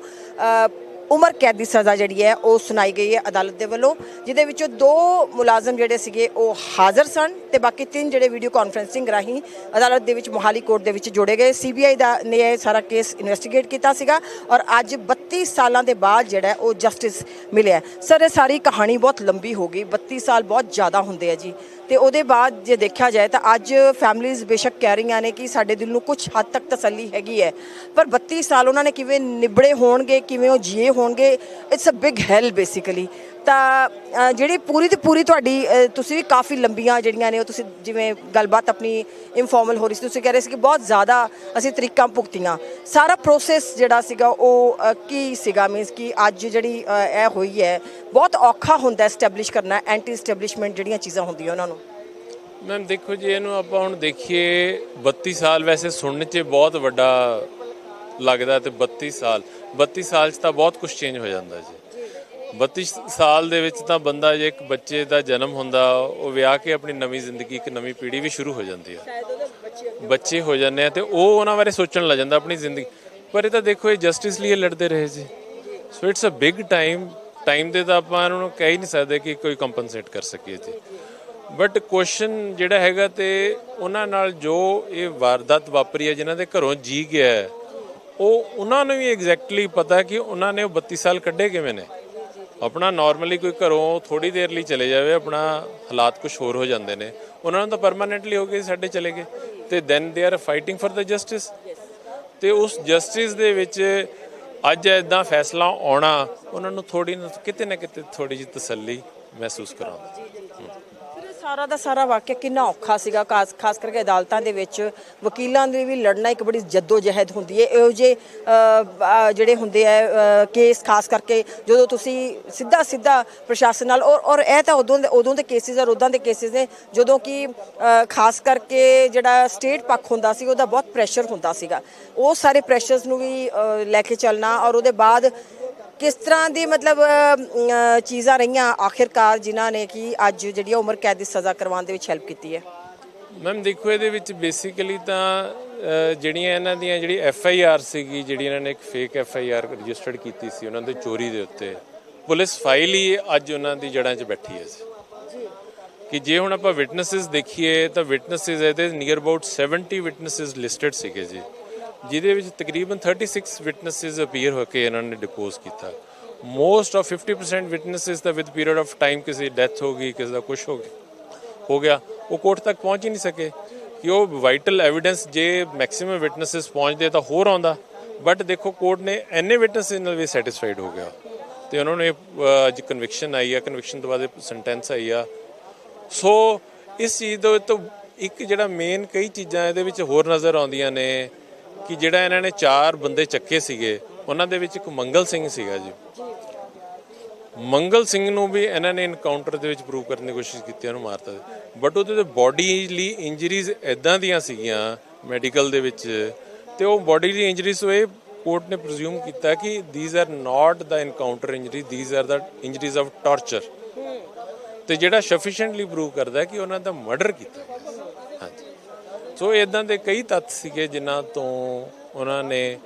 ਉਮਰ ਕੈਦ ਦੀ ਸਜ਼ਾ ਜਿਹੜੀ ਹੈ ਉਹ ਸੁਣਾਈ ਗਈ ਹੈ ਅਦਾਲਤ ਦੇ ਵੱਲੋਂ, ਜਿਹਦੇ ਵਿੱਚੋਂ ਦੋ ਮੁਲਾਜ਼ਮ ਜਿਹੜੇ ਸੀਗੇ ਉਹ ਹਾਜ਼ਰ ਸਨ ਤੇ ਬਾਕੀ ਤਿੰਨ ਜਿਹੜੇ ਵੀਡੀਓ ਕਾਨਫਰੈਂਸਿੰਗ ਰਾਹੀਂ ਅਦਾਲਤ ਦੇ ਵਿੱਚ ਮੋਹਾਲੀ ਕੋਰਟ ਦੇ ਵਿੱਚ ਜੋੜੇ ਗਏ। ਸੀਬੀਆਈ ਦਾ ਨੇ ਇਹ ਸਾਰਾ ਕੇਸ ਇਨਵੈਸਟੀਗੇਟ ਕੀਤਾ ਸੀਗਾ ਔਰ ਅੱਜ 32 ਸਾਲਾਂ ਦੇ ਬਾਅਦ ਜਿਹੜਾ ਉਹ ਜਸਟਿਸ ਮਿਲਿਆ ਸਰ ਇਹ ਸਾਰੀ ਕਹਾਣੀ ਬਹੁਤ ਲੰਬੀ ਹੋ ਗਈ 32 ਸਾਲ ਬਹੁਤ ਜ਼ਿਆਦਾ ਹੁੰਦੇ ਆ ਜੀ। ਤੇ ਉਹਦੇ ਬਾਅਦ ਜੇ ਦੇਖਿਆ ਜਾਏ ਤਾਂ ਅੱਜ ਫੈਮਲੀਆਂ ਬੇਸ਼ੱਕ ਕਹਿ ਰਹੀਆਂ ਨੇ ਕਿ ਸਾਡੇ ਦਿਲ ਨੂੰ ਕੁਝ ਹੱਦ ਤੱਕ ਤਸੱਲੀ ਹੈਗੀ ਹੈ। ਪਰ 32 ਸਾਲ ਉਹਨਾਂ ਨੇ ਕਿਵੇਂ ਨਿਬੜੇ ਹੋਣਗੇ, ਕਿਵੇਂ ਉਹ ਜੀਏ ਹੋਣਗੇ it's a big hell basically ਤਾਂ ਜਿਹੜੀ ਪੂਰੀ ਦੀ ਪੂਰੀ ਤੁਹਾਡੀ ਤੁਸੀਂ ਵੀ ਕਾਫੀ ਲੰਬੀਆਂ ਜਿਹੜੀਆਂ ਨੇ ਉਹ ਤੁਸੀਂ ਜਿਵੇਂ ਗੱਲਬਾਤ ਆਪਣੀ ਇਨਫਾਰਮਲ ਹੋ ਰਹੀ ਸੀ, ਤੁਸੀਂ ਕਹਿ ਰਹੇ ਸੀ ਕਿ ਬਹੁਤ ਜ਼ਿਆਦਾ ਅਸੀਂ ਤਰੀਕਾਂ ਭੁਗਤੀਆਂ। ਸਾਰਾ ਪ੍ਰੋਸੈਸ ਜਿਹੜਾ ਸੀਗਾ ਉਹ ਕੀ ਸੀਗਾ? ਮੀਨਸ ਕਿ ਅੱਜ ਜਿਹੜੀ ਇਹ ਹੋਈ ਹੈ, ਬਹੁਤ ਔਖਾ ਹੁੰਦਾ ਐਸਟੈਬਲਿਸ਼ ਕਰਨਾ ਐਂਟੀ ਐਸਟੈਬਲਿਸ਼ਮੈਂਟ ਜਿਹੜੀਆਂ ਚੀਜ਼ਾਂ ਹੁੰਦੀਆਂ ਉਹਨਾਂ ਨੂੰ। ਮੈਮ ਦੇਖੋ ਜੀ, ਇਹਨੂੰ ਆਪਾਂ ਹੁਣ ਦੇਖੀਏ 32 ਸਾਲ ਵੈਸੇ ਸੁਣਨ 'ਚ ਬਹੁਤ ਵੱਡਾ ਲੱਗਦਾ ਤੇ 32 ਸਾਲ 32 ਸਾਲ 'ਚ ਤਾਂ ਬਹੁਤ ਕੁਝ ਚੇਂਜ ਹੋ ਜਾਂਦਾ ਜੀ। 32 ਸਾਲ ਦੇ ਵਿੱਚ ਤਾਂ ਬੰਦਾ ਜੇ ਇੱਕ ਬੱਚੇ ਦਾ ਜਨਮ ਹੁੰਦਾ ਉਹ ਵਿਆਹ ਕੇ ਆਪਣੀ ਨਵੀਂ ਜ਼ਿੰਦਗੀ ਇੱਕ ਨਵੀਂ ਪੀੜ੍ਹੀ ਵੀ ਸ਼ੁਰੂ ਹੋ ਜਾਂਦੀ ਹੈ ਬੱਚੇ ਹੋ ਜਾਂਦੇ ਆ ਤੇ ਉਹ ਉਹਨਾਂ ਬਾਰੇ ਸੋਚਣ ਲੱਗ ਜਾਂਦਾ ਆਪਣੀ ਜ਼ਿੰਦਗੀ। ਪਰ ਇਹ ਤਾਂ ਦੇਖੋ ਇਹ ਜਸਟਿਸ ਲਈ ਲੜਦੇ ਰਹੇ ਜੀ। So it's a big time time ਦੇ ਤਾਂ ਆਪਾਂ ਇਹਨਾਂ ਨੂੰ ਕਹਿ ਹੀ ਨਹੀਂ ਸਕਦੇ ਕਿ ਕੋਈ ਕੰਪਨਸੇਟ ਕਰ ਸਕੀਏ ਜੀ। ਬਟ ਕੁਐਸਚਨ ਜਿਹੜਾ ਹੈਗਾ ਤੇ ਉਹਨਾਂ ਨਾਲ ਜੋ ਇਹ ਵਾਰਦਾਤ ਵਾਪਰੀ ਹੈ ਜਿਨ੍ਹਾਂ ਦੇ ਘਰੋਂ ਜੀ ਗਿਆ ਹੈ, ਉਹ ਉਹਨਾਂ ਨੂੰ ਵੀ ਐਗਜ਼ੈਕਟਲੀ ਪਤਾ ਕਿ ਉਹਨਾਂ ਨੇ ਉਹ 32 ਸਾਲ ਕੱਢੇ ਕਿਵੇਂ ਨੇ? ਆਪਣਾ ਨਾਰਮਲੀ ਕੋਈ ਘਰੋਂ ਥੋੜੀ ਦੇਰ ਲਈ ਚਲੇ ਜਾਵੇ, ਆਪਣਾ ਹਾਲਾਤ ਕੁਝ ਹੋਰ ਹੋ ਜਾਂਦੇ ਨੇ। ਉਹਨਾਂ ਨੂੰ ਤਾਂ ਪਰਮਾਨੈਂਟਲੀ ਹੋ ਗਏ ਸਾਡੇ ਚਲੇ ਗਏ। ਤੇ then they are fighting for the justice ਤੇ ਉਸ ਜਸਟਿਸ ਦੇ ਵਿੱਚ ਅੱਜ ਇਦਾਂ ਫੈਸਲਾ ਆਉਣਾ, ਉਹਨਾਂ ਨੂੰ ਥੋੜੀ ਕਿਤੇ ਨਾ ਕਿਤੇ ਥੋੜੀ ਜਿਹੀ ਤਸੱਲੀ ਮਹਿਸੂਸ ਕਰਾਉਂਦਾ। ਸਾਰਾ ਦਾ ਸਾਰਾ ਵਾਕਿਆ ਕਿੰਨਾ ਔਖਾ ਸੀਗਾ, ਖਾਸ ਖਾਸ ਕਰਕੇ ਅਦਾਲਤਾਂ ਦੇ ਵਿੱਚ। ਵਕੀਲਾਂ ਦੇ ਵੀ ਲੜਨਾ ਇੱਕ ਬੜੀ ਜਹਿਦ ਹੁੰਦੀ ਹੈ ਇਹੋ ਜਿਹੇ ਜਿਹੜੇ ਹੁੰਦੇ ਆ ਕੇਸ ਖਾਸ ਕਰਕੇ ਜਦੋਂ ਤੁਸੀਂ ਸਿੱਧਾ ਸਿੱਧਾ ਪ੍ਰਸ਼ਾਸਨ ਨਾਲ ਔਰ ਔਰ ਇਹ ਤਾਂ ਉਦੋਂ ਦੇ ਉਦੋਂ ਦੇ ਕੇਸਿਸ ਔਰ ਉਦਾਂ ਦੇ ਕੇਸਿਸ ਨੇ। ਜਦੋਂ ਕਿ ਖਾਸ ਕਰਕੇ ਜਿਹੜਾ ਸਟੇਟ ਪੱਖ ਹੁੰਦਾ ਸੀ, ਉਹਦਾ ਬਹੁਤ ਪ੍ਰੈਸ਼ਰ ਹੁੰਦਾ ਸੀਗਾ। ਉਹ ਸਾਰੇ ਪ੍ਰੈਸ਼ਰਸ ਨੂੰ ਵੀ ਲੈ ਕੇ ਚੱਲਣਾ ਔਰ ਉਹਦੇ ਬਾਅਦ ਕਿਸ ਤਰ੍ਹਾਂ ਦੀ ਮਤਲਬ ਚੀਜ਼ਾਂ ਰਹੀਆਂ ਆਖਿਰਕਾਰ ਜਿਨ੍ਹਾਂ ਨੇ ਕਿ ਅੱਜ ਜਿਹੜੀ ਉਮਰ ਕੈਦ ਦੀ ਸਜ਼ਾ ਕਰਵਾਉਣ ਦੇ ਵਿੱਚ ਹੈਲਪ ਕੀਤੀ ਹੈ? ਮੈਮ ਦੇਖੋ ਇਹਦੇ ਵਿੱਚ ਬੇਸਿਕਲੀ ਤਾਂ ਜਿਹੜੀਆਂ ਇਹਨਾਂ ਦੀਆਂ ਜਿਹੜੀ ਐਫ ਆਈ ਆਰ ਸੀਗੀ ਜਿਹੜੀ ਇਹਨਾਂ ਨੇ ਇੱਕ fake F I R registered ਕੀਤੀ ਸੀ ਉਹਨਾਂ ਦੇ ਚੋਰੀ ਦੇ ਉੱਤੇ ਪੁਲਿਸ ਫਾਈਲ ਹੀ ਅੱਜ ਉਹਨਾਂ ਦੀ ਜੜ੍ਹਾਂ 'ਚ ਬੈਠੀ ਹੈ ਜੀ। ਕਿ ਜੇ ਹੁਣ ਆਪਾਂ ਵਿਟਨੈਸਸ ਦੇਖੀਏ ਤਾਂ ਵਿਟਨੈਸਸ ਇਹਦੇ ਨੀਅਰ ਅਬਾਊਟ 70 ਵਿਟਨੈਸਸ ਲਿਸਟਡ ਸੀਗੇ ਜੀ। ਜਿਹਦੇ ਵਿੱਚ ਤਕਰੀਬਨ 36 ਵਿਟਨੈਸਸ ਅਪੀਅਰ ਹੋ ਕੇ ਇਹਨਾਂ ਨੇ ਡਿਪੋਜ਼ ਕੀਤਾ। ਮੋਸਟ ਆਫ 50% ਵਿਟਨੈਸਸ ਦਾ ਵਿਦ ਪੀਰੀਅਡ ਆਫ ਟਾਈਮ ਕਿਸੇ ਡੈਥ ਹੋ ਗਈ, ਕਿਸੇ ਦਾ ਕੁਝ ਹੋ ਗਿਆ ਹੋ ਗਿਆ। ਉਹ ਕੋਰਟ ਤੱਕ ਪਹੁੰਚ ਹੀ ਨਹੀਂ ਸਕੇ। ਕਿ ਉਹ ਵਾਈਟਲ ਐਵੀਡੈਂਸ ਜੇ ਮੈਕਸਿਮਮ ਵਿਟਨੈਸਸ ਪਹੁੰਚਦੇ ਤਾਂ ਹੋਰ ਆਉਂਦਾ। ਬਟ ਦੇਖੋ, ਕੋਰਟ ਨੇ ਐਨੇ ਵਿਟਨੈਸਸ ਨਾਲ ਵੀ ਸੈਟੀਸਫਾਈਡ ਹੋ ਗਿਆ। ਤੇ ਉਹਨਾਂ ਨੇ ਅੱਜ ਕਨਵਿਕਸ਼ਨ ਆਈ ਆ। ਕਨਵਿਕਸ਼ਨ ਤੋਂ ਬਾਅਦ ਸੈਂਟੈਂਸ ਆਈ ਆ। ਸੋ ਇਸ ਚੀਜ਼ ਦੇ ਤੋਂ ਇੱਕ ਜਿਹੜਾ ਮੇਨ ਕਈ ਚੀਜ਼ਾਂ ਇਹਦੇ ਵਿੱਚ ਹੋਰ ਨਜ਼ਰ ਆਉਂਦੀਆਂ ਨੇ। ਕਿ ਜਿਹੜਾ ਇਹਨਾਂ ਨੇ ਚਾਰ ਬੰਦੇ ਚੱਕੇ ਸੀਗੇ, ਉਹਨਾਂ ਦੇ ਵਿੱਚ ਇੱਕ ਮੰਗਲ ਸਿੰਘ ਸੀਗਾ ਜੀ। ਮੰਗਲ ਸਿੰਘ ਨੂੰ ਵੀ ਇਹਨਾਂ ਨੇ ਇਨਕਾਊਂਟਰ ਦੇ ਵਿੱਚ ਪ੍ਰੂਵ ਕਰਨ ਦੀ ਕੋਸ਼ਿਸ਼ ਕੀਤੀ, ਉਹਨੂੰ ਮਾਰਤਾ ਬਟ ਉਹਦੇ ਤੇ ਬਾਡੀ ਲਈ ਇੰਜਰੀਜ਼ ਐਦਾਂ ਦੀਆਂ ਸੀਗੀਆਂ ਮੈਡੀਕਲ ਦੇ ਵਿੱਚ ਤੇ ਉਹ ਬਾਡੀ ਲਈ ਇੰਜਰੀਜ਼ ਹੋਏ ਕੋਰਟ ਨੇ ਪ੍ਰਜ਼ਿਊਮ ਕੀਤਾ ਕਿ these are not the encounter injury these are the injuries of torture ਤੇ ਜਿਹੜਾ ਸਫੀਸ਼ੀਐਂਟਲੀ ਪ੍ਰੂਵ ਕਰਦਾ ਕਿ ਉਹਨਾਂ ਦਾ ਮਰਡਰ ਕੀਤਾ। ਸੋ ਇਦਾਂ ਦੇ ਕਈ ਤੱਥ ਸੀਗੇ ਜਿਨ੍ਹਾਂ ਤੋਂ ਉਹਨਾਂ ਨੇ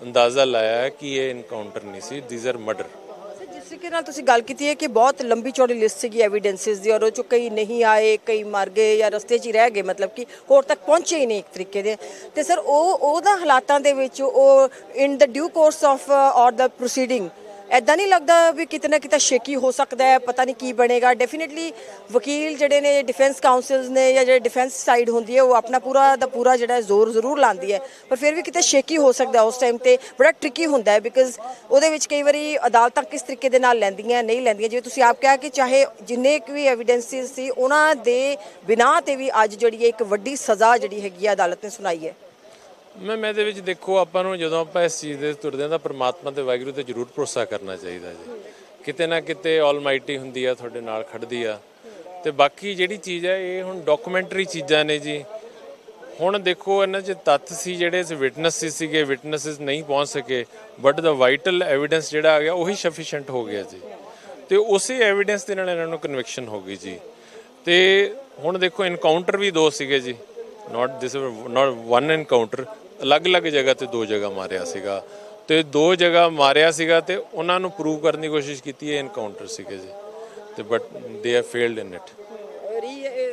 ਅੰਦਾਜ਼ਾ ਲਾਇਆ ਕਿ ਇਹ ਇਨਕਾਊਂਟਰ ਨਹੀਂ ਸੀ। ਥੀਸ ਆਰ ਮਰਡਰ ਜਿਸ ਤਰੀਕੇ ਨਾਲ ਤੁਸੀਂ ਗੱਲ ਕੀਤੀ ਹੈ ਕਿ ਬਹੁਤ ਲੰਬੀ ਚੌੜੀ ਲਿਸਟ ਸੀਗੀ ਐਵੀਡੈਂਸਿਸ ਦੀ ਔਰ ਉਹ ਚੋਂ ਕਈ ਨਹੀਂ ਆਏ, ਕਈ ਮਰ ਗਏ ਜਾਂ ਰਸਤੇ 'ਚ ਹੀ ਰਹਿ ਗਏ, ਮਤਲਬ ਕਿ ਹੋਰ ਤੱਕ ਪਹੁੰਚੇ ਹੀ ਨਹੀਂ ਇੱਕ ਤਰੀਕੇ ਦੇ। ਤੇ ਸਰ, ਉਹ ਉਹਦਾ ਹਾਲਾਤਾਂ ਦੇ ਵਿੱਚ ਉਹ in the due course of or the proceeding ਐਦਾਂ ਨਹੀਂ ਲੱਗਦਾ ਵੀ ਕਿਤੇ ਨਾ ਕਿਤੇ ਸ਼ੇਕੀ ਹੋ ਸਕਦਾ ਹੈ, ਪਤਾ ਨਹੀਂ ਕੀ ਬਣੇਗਾ। ਡੈਫੀਨਿਟਲੀ ਵਕੀਲ ਜਿਹੜੇ ਨੇ ਡਿਫੈਂਸ ਕਾਉਂਸਲਸ ਨੇ ਜਾਂ ਜਿਹੜੇ ਡਿਫੈਂਸ ਸਾਈਡ ਹੁੰਦੀ ਹੈ, ਉਹ ਆਪਣਾ ਪੂਰਾ ਦਾ ਪੂਰਾ ਜਿਹੜਾ ਜ਼ੋਰ ਜ਼ਰੂਰ ਲਾਉਂਦੀ ਹੈ। ਪਰ ਫਿਰ ਵੀ ਕਿਤੇ ਸ਼ੇਕੀ ਹੋ ਸਕਦਾ ਉਸ ਟਾਈਮ ਤੇ ਬੜਾ ਟ੍ਰਿਕੀ ਹੁੰਦਾ ਹੈ ਬਿਕਾਜ਼ ਉਹਦੇ ਵਿੱਚ ਕਈ ਵਾਰੀ ਅਦਾਲਤਾਂ ਕਿਸ ਤਰੀਕੇ ਦੇ ਨਾਲ ਲੈਂਦੀਆਂ, ਨਹੀਂ ਲੈਂਦੀਆਂ। ਜਿਵੇਂ ਤੁਸੀਂ ਆਪ ਕਿਹਾ ਕਿ ਚਾਹੇ ਜਿੰਨੇ ਕੁ ਵੀ ਐਵੀਡੈਂਸਿਸ ਸੀ, ਉਹਨਾਂ ਦੇ ਬਿਨਾਂ ਤੇ ਵੀ ਅੱਜ ਜਿਹੜੀ ਹੈ ਇੱਕ ਵੱਡੀ ਸਜ਼ਾ ਜਿਹੜੀ ਹੈਗੀ ਹੈ ਅਦਾਲਤ ਨੇ ਸੁਣਾਈ ਹੈ। ਮੈਂ ਮੈਂ ਇਹਦੇ ਵਿੱਚ ਦੇਖੋ, ਆਪਾਂ ਨੂੰ ਜਦੋਂ ਆਪਾਂ ਇਸ ਚੀਜ਼ ਦੇ ਤੁਰਦੇ ਹਾਂ ਤਾਂ ਪ੍ਰਮਾਤਮਾ ਤੇ ਵਾਹਿਗੁਰੂ ਤੇ ਜ਼ਰੂਰ ਭਰੋਸਾ ਕਰਨਾ ਚਾਹੀਦਾ ਜੀ। ਕਿਤੇ ਨਾ ਕਿਤੇ ਆਲਮਾਈਟੀ ਹੁੰਦੀ ਆ, ਤੁਹਾਡੇ ਨਾਲ ਖੜਦੀ ਆ। ਤੇ ਬਾਕੀ ਜਿਹੜੀ ਚੀਜ਼ ਹੈ ਇਹ ਹੁਣ ਡਾਕੂਮੈਂਟਰੀ ਚੀਜ਼ਾਂ ਨੇ ਜੀ। ਹੁਣ ਦੇਖੋ, ਇਹਨਾਂ 'ਚ ਤੱਥ ਸੀ ਜਿਹੜੇ ਵਿਟਨੈਸਸ ਸੀਗੇ ਵਿਟਨੈਸਸ ਨਹੀਂ ਪਹੁੰਚ ਸਕੇ। ਬਟ ਦਾ ਵਾਈਟਲ ਐਵੀਡੈਂਸ ਜਿਹੜਾ ਆ ਗਿਆ, ਉਹੀ ਸਫੀਸ਼ੀਐਂਟ ਹੋ ਗਿਆ ਜੀ। ਤੇ ਉਸੇ ਐਵੀਡੈਂਸ ਦੇ ਨਾਲ ਇਹਨਾਂ ਨੂੰ ਕਨਵਿਕਸ਼ਨ ਹੋ ਗਈ ਜੀ। ਤੇ ਹੁਣ ਦੇਖੋ ਇਨਕਾਊਂਟਰ ਵੀ ਦੋ ਸੀਗੇ ਜੀ। ਨਾਟ ਦਿਸ ਨਾਟ ਵਨ ਐਨਕਾਊਂਟਰ ਅਲੱਗ-ਅਲੱਗ ਜਗ੍ਹਾ ਤੇ ਦੋ ਜਗ੍ਹਾ ਮਾਰਿਆ ਸੀਗਾ। ਤੇ ਦੋ ਜਗ੍ਹਾ ਮਾਰਿਆ ਸੀਗਾ ਤੇ ਉਹਨਾਂ ਨੂੰ ਪ੍ਰੂਵ ਕਰਨ ਦੀ ਕੋਸ਼ਿਸ਼ ਕੀਤੀ ਹੈ ਇਨਕਾਊਂਟਰ ਸੀਗੇ ਜੀ। ਤੇ but they are failed in it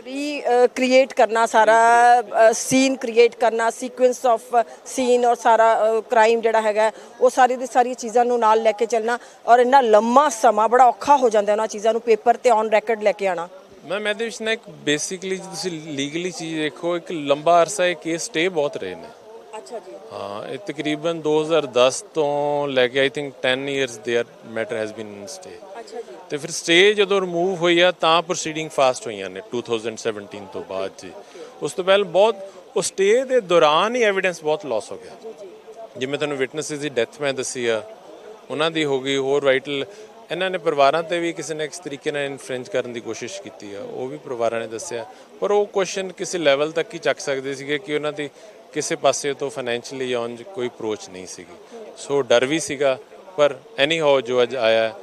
recreate ਕਰਨਾ ਸਾਰਾ ਸੀਨ ਕ੍ਰੀਏਟ ਕਰਨਾ ਸੀਕੁਐਂਸ ਆਫ ਸੀਨ ਔਰ ਸਾਰਾ ਕ੍ਰਾਈਮ ਜਿਹੜਾ ਹੈਗਾ ਉਹ ਸਾਰੀ ਦੀ ਸਾਰੀ ਚੀਜ਼ਾਂ ਨੂੰ ਨਾਲ ਲੈ ਕੇ ਚੱਲਣਾ ਔਰ ਇੰਨਾ ਲੰਮਾ ਸਮਾਂ ਬੜਾ ਔਖਾ ਹੋ ਜਾਂਦਾ ਉਹਨਾਂ ਚੀਜ਼ਾਂ ਨੂੰ ਪੇਪਰ ਤੇ ਔਨ ਰੈਕੋਰਡ ਲੈ ਕੇ ਆਣਾ ਮੈਂ ਮੈਂ ਇਹਦੇ ਵਿੱਚ ਨਾ ਇੱਕ ਬੇਸਿਕਲੀ ਤੁਸੀਂ ਲੀਗਲੀ ਚੀਜ਼ ਦੇਖੋ ਇੱਕ ਲੰਬਾ ਅਰਸਾ ਇਹ ਕੇਸ ਸਟੇ ਬਹੁਤ ਰਹੇ ਨੇ। ਅੱਛਾ ਜੀ ਹਾਂ ਇਹ ਤਕਰੀਬਨ 2010 ਤੋਂ ਲੈ ਕੇ I think 10 years there matter has been in stay ਅੱਛਾ ਜੀ ਤੇ ਫਿਰ ਸਟੇ ਜਦੋਂ ਰਿਮੂਵ ਹੋਈ ਆ ਤਾਂ ਪ੍ਰੋਸੀਡਿੰਗ ਫਾਸਟ ਹੋਈਆਂ ਨੇ 2017 ਤੋਂ ਬਾਅਦ ਜੀ ਉਸ ਤੋਂ ਪਹਿਲਾਂ ਬਹੁਤ ਉਹ ਸਟੇ ਦੇ ਦੌਰਾਨ ਹੀ ਐਵੀਡੈਂਸ ਬਹੁਤ ਲਾਸ ਹੋ ਗਿਆ ਜਿਵੇਂ ਤੁਹਾਨੂੰ ਵਿਟਨੈਸਸ ਦੀ ਡੈਥ ਮੈਂ ਦੱਸੀ ਆ ਉਹਨਾਂ ਦੀ ਹੋ ਗਈ ਹੋਰ ਵਾਈਟਲ ਇਹਨਾਂ ਨੇ ਪਰਿਵਾਰਾਂ ਤੇ ਵੀ ਕਿਸੇ ਨਾ ਕਿਸੇ ਤਰੀਕੇ ਨਾਲ ਇਨਫਲੂਐਂਸ ਕਰਨ ਦੀ ਕੋਸ਼ਿਸ਼ ਕੀਤੀ ਆ ਉਹ ਵੀ ਪਰਿਵਾਰਾਂ ਨੇ ਦੱਸਿਆ ਪਰ ਉਹ ਕੁਐਸਚਨ ਕਿਸੇ ਲੈਵਲ ਤੱਕ ਹੀ ਚੱਕ ਸਕਦੇ ਸੀਗੇ ਕਿ ਉਹਨਾਂ ਦੀ ਕਿਸੇ ਪਾਸੇ ਤੋਂ ਫਾਈਨੈਂਸ਼ੀਅਲੀ ਆਉਣ 'ਚ ਕੋਈ ਅਪਰੋਚ ਨਹੀਂ ਸੀਗੀ। ਸੋ ਡਰ ਵੀ ਸੀਗਾ, ਪਰ ਐਨੀ ਹਾਓ ਜੋ ਅੱਜ ਆਇਆ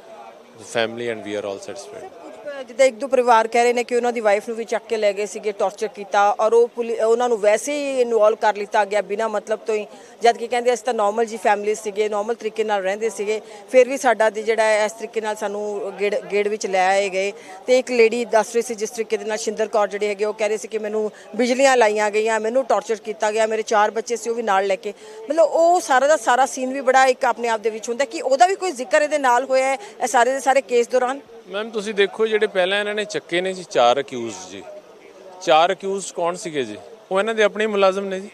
family and we are all satisfied ਜਿੱਦਾਂ ਇੱਕ ਦੋ ਪਰਿਵਾਰ ਕਹਿ ਰਹੇ ਨੇ ਕਿ ਉਹਨਾਂ ਦੀ ਵਾਈਫ ਨੂੰ ਵੀ ਚੱਕ ਕੇ ਲੈ ਗਏ ਸੀਗੇ ਟੌਰਚਰ ਕੀਤਾ ਔਰ ਉਹ ਪੁਲਿ- ਉਹਨਾਂ ਨੂੰ ਵੈਸੇ ਹੀ ਇਨਵੋਲਵ ਕਰ ਲਿੱਤਾ ਗਿਆ ਬਿਨਾਂ ਮਤਲਬ ਤੋਂ ਹੀ। ਜਦ ਕਿ ਕਹਿੰਦੇ ਅਸੀਂ ਤਾਂ ਨਾਰਮਲ ਜੀ ਫੈਮਿਲੀ ਸੀਗੇ ਨਾਰਮਲ ਤਰੀਕੇ ਨਾਲ ਰਹਿੰਦੇ ਸੀਗੇ। ਫਿਰ ਵੀ ਸਾਡਾ ਜਿਹੜਾ ਇਸ ਤਰੀਕੇ ਨਾਲ ਸਾਨੂੰ ਗੇੜ ਗੇੜ ਵਿੱਚ ਲੈ ਆਏ ਗਏ। ਤੇ ਇੱਕ ਲੇਡੀ ਦੱਸ ਰਹੀ ਸੀ ਜਿਸ ਤਰੀਕੇ ਦੇ ਨਾਲ ਸ਼ਿੰਦਰ ਕੌਰ ਜਿਹੜੇ ਹੈਗੇ ਉਹ ਕਹਿ ਰਹੇ ਸੀ ਕਿ ਮੈਨੂੰ ਬਿਜਲੀਆਂ ਲਾਈਆਂ ਗਈਆਂ, ਮੈਨੂੰ ਟੌਰਚਰ ਕੀਤਾ ਗਿਆ, ਮੇਰੇ ਚਾਰ ਬੱਚੇ ਸੀ ਉਹ ਵੀ ਨਾਲ ਲੈ ਕੇ। ਮਤਲਬ ਉਹ ਸਾਰਾ ਦਾ ਸਾਰਾ ਸੀਨ ਵੀ ਬੜਾ ਇੱਕ ਆਪਣੇ ਆਪ ਦੇ ਵਿੱਚ ਹੁੰਦਾ ਕਿ ਉਹਦਾ ਵੀ ਕੋਈ ਜ਼ਿਕਰ ਇਹਦੇ ਨਾਲ ਹੋਇਆ ਹੈ, ਇਹ ਸਾਰੇ ਦੇ ਸਾਰੇ ਕੇਸ ਦੌਰਾਨ? ਮੈਮ ਤੁਸੀਂ ਦੇਖੋ ਜਿਹੜੇ ਪਹਿਲਾਂ ਇਹਨਾਂ ਨੇ ਚੱਕੇ ਨੇ ਜੀ, ਚਾਰ ਅਕਿਊਜ਼ਡ ਜੀ। ਚਾਰ ਅਕਿਊਜ਼ਡ ਕੌਣ ਸੀਗੇ ਜੀ? ਉਹ ਇਹਨਾਂ ਦੇ ਆਪਣੇ ਹੀ ਮੁਲਾਜ਼ਮ ਨੇ ਜੀ।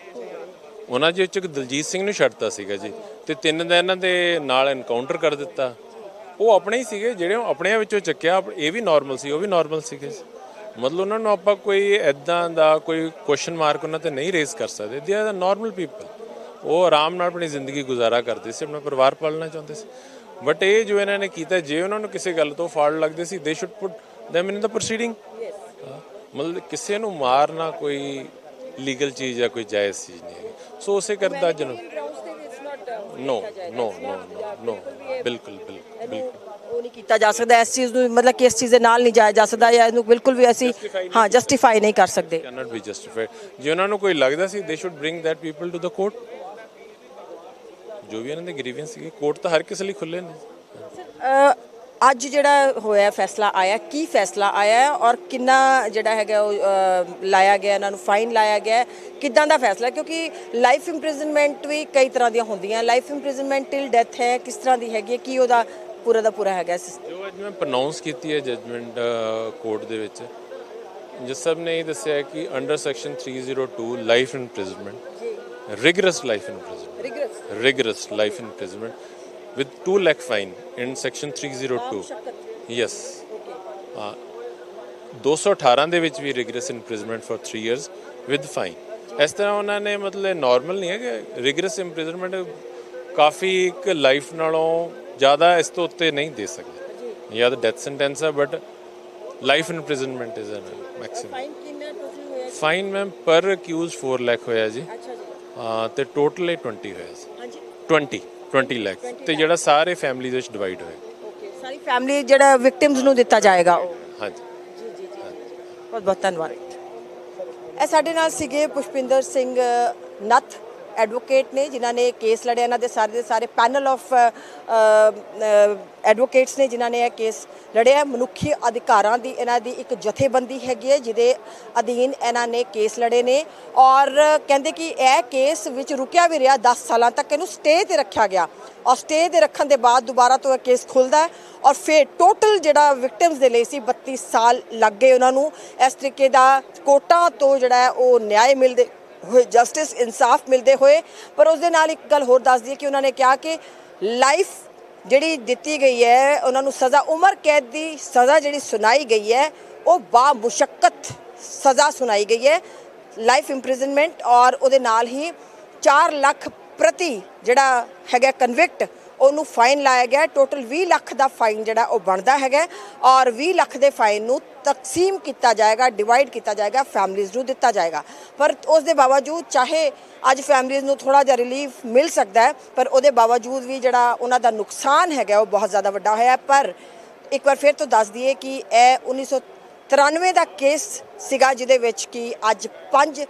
ਉਹਨਾਂ ਦੇ ਵਿੱਚ ਇੱਕ ਦਲਜੀਤ ਸਿੰਘ ਨੂੰ ਛੱਡਤਾ ਸੀਗਾ ਜੀ ਤੇ ਤਿੰਨ ਦਾ ਇਹਨਾਂ ਦੇ ਨਾਲ ਐਨਕਾਊਂਟਰ ਕਰ ਦਿੱਤਾ। ਉਹ ਆਪਣੇ ਹੀ ਸੀਗੇ, ਜਿਹੜੇ ਉਹ ਆਪਣਿਆਂ ਵਿੱਚੋਂ ਚੱਕਿਆ ਇਹ ਵੀ ਨਾਰਮਲ ਸੀ, ਉਹ ਵੀ ਨਾਰਮਲ ਸੀਗੇ। ਮਤਲਬ ਉਹਨਾਂ ਨੂੰ ਆਪਾਂ ਕੋਈ ਐਦਾਂ ਦਾ ਕੋਈ ਕੁਐਸਚਨ ਮਾਰਕ ਉਹਨਾਂ ਤੇ ਨਹੀਂ ਰੇਜ਼ ਕਰ ਸਕਦੇ। ਦੇ ਆਰ ਨਾਰਮਲ ਪੀਪਲ ਉਹ ਆਰਾਮ ਨਾਲ ਆਪਣੀ ਜ਼ਿੰਦਗੀ ਗੁਜ਼ਾਰਾ ਕਰਦੇ ਸੀ, ਆਪਣਾ ਪਰਿਵਾਰ ਪਾਲਣਾ ਚਾਹੁੰਦੇ ਸੀ। ਬਟ ਇਹ ਜੋ ਇਹਨਾਂ ਨੇ ਕੀਤਾ ਜੇ ਉਹਨਾਂ ਨੂੰ ਕਿਸੇ ਗੱਲ ਤੋਂ ਫਾੜ ਲੱਗਦੇ ਸੀ they should put them in the proceeding ਮਤਲਬ ਕਿਸੇ ਨੂੰ ਮਾਰਨਾ ਕੋਈ ਲੀਗਲ ਚੀਜ਼ ਜਾਂ ਕੋਈ ਜਾਇਜ਼ ਚੀਜ਼ ਨਹੀਂ ਹੈ ਸੋ ਉਸੇ ਕਰਦਾ ਅੱਜ ਨੂੰ। ਨੋ ਨੋ ਨੋ ਬਿਲਕੁਲ ਬਿਲਕੁਲ ਬਿਲਕੁਲ। ਉਹ ਨਹੀਂ ਕੀਤਾ ਜਾ ਸਕਦਾ ਇਸ ਚੀਜ਼ ਨੂੰ ਮਤਲਬ ਕਿ ਇਸ ਚੀਜ਼ ਦੇ ਨਾਲ ਨਹੀਂ ਜਾਇਆ ਜਾ ਸਕਦਾ ਜਾਂ ਇਹਨੂੰ ਬਿਲਕੁਲ ਵੀ ਅਸੀਂ ਹਾਂ ਜਸਟੀਫਾਈ ਨਹੀਂ ਕਰ ਸਕਦੇ। ਜੇ ਉਹਨਾਂ ਨੂੰ ਕੋਈ ਲੱਗਦਾ ਸੀ they should bring that people to the court ਜੋ ਵੀ ਇਹਨਾਂ ਦੇ ਗ੍ਰੀਵੈਂਸ ਸੀਗੇ ਕੋਰਟ ਤਾਂ ਹਰ ਕਿਸੇ ਲਈ ਖੁੱਲੇ ਨੇ। ਅੱਜ ਜਿਹੜਾ ਹੋਇਆ ਫੈਸਲਾ ਆਇਆ ਕੀ ਫੈਸਲਾ ਆਇਆ ਔਰ ਕਿੰਨਾ ਜਿਹੜਾ ਹੈਗਾ ਉਹ ਲਾਇਆ ਗਿਆ ਇਹਨਾਂ ਨੂੰ ਫਾਈਨ ਲਾਇਆ ਗਿਆ? ਕਿੱਦਾਂ ਦਾ ਫੈਸਲਾ ਕਿਉਂਕਿ ਲਾਈਫ ਇੰਪ੍ਰਿਜ਼ਨਮੈਂਟ ਵੀ ਕਈ ਤਰ੍ਹਾਂ ਦੀਆਂ ਹੁੰਦੀਆਂ। ਲਾਈਫ ਇੰਪ੍ਰਿਜ਼ਨਮੈਂਟ ਟਿਲ ਡੈਥ ਹੈ ਕਿਸ ਤਰ੍ਹਾਂ ਦੀ ਹੈਗੀ ਹੈ? ਕੀ ਉਹਦਾ ਪੂਰਾ ਦਾ ਪੂਰਾ ਹੈਗਾ ਜੋ ਅੱਜ ਮੈਂ ਪ੍ਰੋਨਾਂਸ ਕੀਤੀ ਹੈ ਜਜਮੈਂਟ ਕੋਰਟ ਦੇ ਵਿੱਚ ਜਿਸ ਸਭ ਨੇ ਇਹ ਦੱਸਿਆ ਕਿ under section 302 life imprisonment rigorous life imprisonment rigorous life imprisonment with 2 lakh fine in section 302 yes. ਹਾਂ 218 ਦੇ ਵਿੱਚ ਵੀ rigorous imprisonment for 3 years with fine ਇਸ ਤਰ੍ਹਾਂ ਉਹਨਾਂ ਨੇ ਮਤਲਬ ਨਾਰਮਲ ਨਹੀਂ ਹੈ ਕਿ ਰਿਗਰਸ ਇੰਪ੍ਰਿਜ਼ਨਮੈਂਟ ਕਾਫੀ ਇੱਕ ਲਾਈਫ ਨਾਲੋਂ ਜ਼ਿਆਦਾ ਇਸ ਤੋਂ ਉੱਤੇ ਨਹੀਂ ਦੇ ਸਕਦੇ ਜਾਂ। ਤਾਂ ਡੈਥ ਸੈਂਟੈਂਸ ਹੈ but life imprisonment is a maximum fine ma'am ਪਰ ਅਕਿਊਜ਼ 4 ਲੱਖ ਹੋਇਆ ਜੀ। ਤੇ ਟੋਟਲ ਇਹ 20 ਹੋਇਆ ਸੀ। 20 20 ਲੱਖ ਤੇ ਜਿਹੜਾ ਸਾਰੇ ਫੈਮਿਲੀ ਦੇ ਵਿੱਚ ਡਿਵਾਈਡ ਹੋਇਆ। ਸਾਰੀ ਫੈਮਿਲੀ ਜਿਹੜਾ ਵਿਕਟਿਮਸ ਨੂੰ ਦਿੱਤਾ ਜਾਏਗਾ ਉਹ। ਹਾਂਜੀ। ਬਹੁਤ ਬਹੁਤ ਧੰਨਵਾਦ। ਇਹ ਸਾਡੇ ਨਾਲ ਸੀਗੇ ਪੁਸ਼ਪਿੰਦਰ ਸਿੰਘ ਨੱਥ। ਐਡਵੋਕੇਟ ਨੇ, ਜਿਨ੍ਹਾਂ ਨੇ ਕੇਸ ਲੜਿਆ, ਇਹਨਾਂ ਦੇ ਸਾਰੇ ਦੇ ਸਾਰੇ ਪੈਨਲ ਆਫ ਐਡਵੋਕੇਟਸ ਨੇ ਜਿਨ੍ਹਾਂ ਨੇ ਇਹ ਕੇਸ ਲੜਿਆ ਮਨੁੱਖੀ ਅਧਿਕਾਰਾਂ ਦੀ ਇਹਨਾਂ ਦੀ ਇੱਕ ਜਥੇਬੰਦੀ ਹੈਗੀ ਹੈ, ਜਿਹਦੇ ਅਧੀਨ ਇਹਨਾਂ ਨੇ ਕੇਸ ਲੜੇ ਨੇ। ਔਰ ਕਹਿੰਦੇ ਕਿ ਇਹ ਕੇਸ ਵਿੱਚ ਰੁਕਿਆ ਵੀ ਰਿਹਾ 10 ਸਾਲਾਂ ਤੱਕ ਇਹਨੂੰ ਸਟੇ ਤੇ ਰੱਖਿਆ ਗਿਆ। ਔਰ ਸਟੇ ਤੇ ਰੱਖਣ ਦੇ ਬਾਅਦ ਦੁਬਾਰਾ ਤੋਂ ਇਹ ਕੇਸ ਖੁੱਲਦਾ ਹੈ। ਔਰ ਫਿਰ ਟੋਟਲ ਜਿਹੜਾ ਵਿਕਟਿਮਸ ਦੇ ਲਈ ਸੀ 32 ਸਾਲ ਲੱਗ ਗਏ ਉਹਨਾਂ ਨੂੰ। ਇਸ ਤਰੀਕੇ ਦਾ ਕੋਟਾਂ ਤੋਂ ਜਿਹੜਾ ਉਹ ਨਿਆਂ ਮਿਲਦੇ ਹੋਏ ਜਸਟਿਸ, ਇਨਸਾਫ ਮਿਲਦੇ ਹੋਏ। ਪਰ ਉਸ ਦੇ ਨਾਲ ਇੱਕ ਗੱਲ ਹੋਰ ਦੱਸ ਦਈਏ ਕਿ ਉਹਨਾਂ ਨੇ ਕਿਹਾ ਕਿ ਲਾਈਫ ਜਿਹੜੀ ਦਿੱਤੀ ਗਈ ਹੈ, ਉਹਨਾਂ ਨੂੰ ਸਜ਼ਾ, ਉਮਰ ਕੈਦ ਦੀ ਸਜ਼ਾ ਜਿਹੜੀ ਸੁਣਾਈ ਗਈ ਹੈ, ਉਹ ਬਾ ਮੁਸ਼ੱਕਤ ਸਜ਼ਾ ਸੁਣਾਈ ਗਈ ਹੈ। ਲਾਈਫ ਇੰਪ੍ਰਿਜ਼ਨਮੈਂਟ ਔਰ ਉਹਦੇ ਨਾਲ ਹੀ 4 ਲੱਖ ਪ੍ਰਤੀ ਜਿਹੜਾ ਹੈਗਾ ਕਨਵਿਕਟ ਉਹਨੂੰ ਫਾਈਨ ਲਾਇਆ ਗਿਆ। ਟੋਟਲ 20 ਲੱਖ ਦਾ ਫਾਈਨ ਜਿਹੜਾ ਉਹ ਬਣਦਾ ਹੈਗਾ ਔਰ 20 ਲੱਖ ਦੇ ਫਾਈਨ ਨੂੰ ਤਕਸੀਮ ਕੀਤਾ ਜਾਏਗਾ ਡਿਵਾਈਡ ਕੀਤਾ ਜਾਏਗਾ ਫੈਮਲੀਜ਼ ਨੂੰ ਦਿੱਤਾ ਜਾਏਗਾ। ਪਰ ਉਸ ਦੇ ਬਾਵਜੂਦ ਚਾਹੇ ਅੱਜ ਫੈਮਲੀਜ਼ ਨੂੰ ਥੋੜਾ ਜਿਹਾ ਰਿਲੀਫ ਮਿਲ ਸਕਦਾ ਹੈ, ਪਰ ਉਹਦੇ ਬਾਵਜੂਦ ਵੀ ਜਿਹੜਾ ਉਹਨਾਂ ਦਾ ਨੁਕਸਾਨ ਹੈਗਾ ਉਹ ਬਹੁਤ ਜ਼ਿਆਦਾ ਵੱਡਾ ਹੋਇਆ ਪਰ ਇੱਕ ਵਾਰ ਫਿਰ ਤੋਂ ਦੱਸ ਦਈਏ ਕਿ ਇਹ 1993 ਦਾ ਕੇਸ ਸੀਗਾ, ਜਿਹਦੇ ਵਿੱਚ ਕਿ ਅੱਜ ਪੰਜ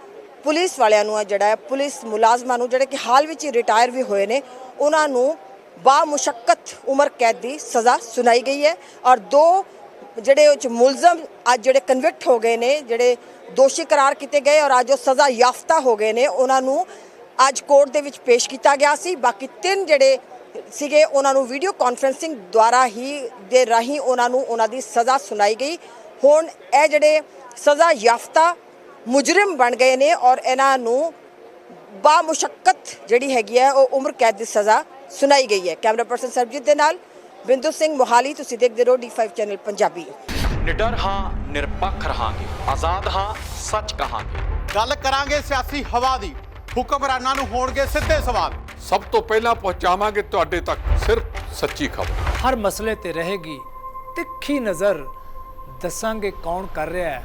ਪੁਲਿਸ ਵਾਲਿਆਂ ਨੂੰ ਆ ਜਿਹੜਾ ਹੈ, ਪੁਲਿਸ ਮੁਲਾਜ਼ਮਾਂ ਨੂੰ ਜਿਹੜੇ ਕਿ ਹਾਲ ਵਿੱਚ ਹੀ ਰਿਟਾਇਰ ਵੀ ਹੋਏ ਨੇ, ਉਹਨਾਂ ਨੂੰ ਬਾ ਮੁਸ਼ੱਕਤ ਉਮਰ ਕੈਦ ਦੀ ਸਜ਼ਾ ਸੁਣਾਈ ਗਈ ਹੈ ਔਰ ਦੋ ਜਿਹੜੇ ਉਹ ਮੁਲਜ਼ਮ ਅੱਜ ਜਿਹੜੇ ਕਨਵਿਕਟ ਹੋ ਗਏ ਨੇ, ਜਿਹੜੇ ਦੋਸ਼ੀ ਕਰਾਰ ਕੀਤੇ ਗਏ ਔਰ ਅੱਜ ਉਹ ਸਜ਼ਾ ਯਾਫਤਾ ਹੋ ਗਏ ਨੇ, ਉਹਨਾਂ ਨੂੰ ਅੱਜ ਕੋਰਟ ਦੇ ਵਿੱਚ ਪੇਸ਼ ਕੀਤਾ ਗਿਆ ਸੀ। ਬਾਕੀ ਤਿੰਨ ਜਿਹੜੇ ਸੀਗੇ, ਉਹਨਾਂ ਨੂੰ ਵੀਡੀਓ ਕਾਨਫਰੈਂਸਿੰਗ ਦੁਆਰਾ ਹੀ ਦੇ ਰਾਹੀਂ ਉਹਨਾਂ ਨੂੰ ਉਹਨਾਂ ਦੀ ਸਜ਼ਾ ਸੁਣਾਈ ਗਈ। ਹੁਣ ਇਹ ਜਿਹੜੇ ਸਜ਼ਾ ਯਾਫਤਾ ਮੁਜਰਮ ਬਣ ਗਏ ਨੇ ਔਰ ਇਹਨਾਂ ਨੂੰ ਬਾ ਮੁਸ਼ੱਕਤ ਜਿਹੜੀ ਹੈਗੀ ਹੈ, ਉਹ ਉਮਰ ਕੈਦ ਦੀ ਸਜ਼ਾ ਸੁਣਾਈ ਗਈ ਹੈ। ਕੈਮਰਾ ਪਰਸਨ ਸਰਬਜੀਤ ਦੇ ਨਾਲ ਬਿੰਦੂ ਸਿੰਘ ਮੋਹਾਲੀ ਤੁਸੀਂ ਦੇਖਦੇ ਰਹੋ D5 ਚੈਨਲ ਪੰਜਾਬੀ। ਨਿਡਰ ਹਾਂ ਨਿਰਪੱਖ ਰਹਾਂਗੇ। ਆਜ਼ਾਦ ਹਾਂ ਸੱਚ ਕਹਾਂਗੇ। ਗੱਲ ਕਰਾਂਗੇ ਸਿਆਸੀ ਹਵਾ ਦੀ। ਹੁਕਮਰਾਨਾਂ ਨੂੰ ਹੋਣਗੇ ਸਿੱਧੇ ਸਵਾਲ। ਸਭ ਤੋਂ ਪਹਿਲਾਂ ਪਹੁੰਚਾਵਾਂਗੇ ਤੁਹਾਡੇ ਤੱਕ ਸਿਰਫ ਸੱਚੀ ਖਬਰ। ਹਰ ਮਸਲੇ ਤੇ ਰਹੇਗੀ ਤਿੱਖੀ ਨਜ਼ਰ। ਦੱਸਾਂਗੇ ਕੌਣ ਕਰ ਰਿਹਾ ਹੈ।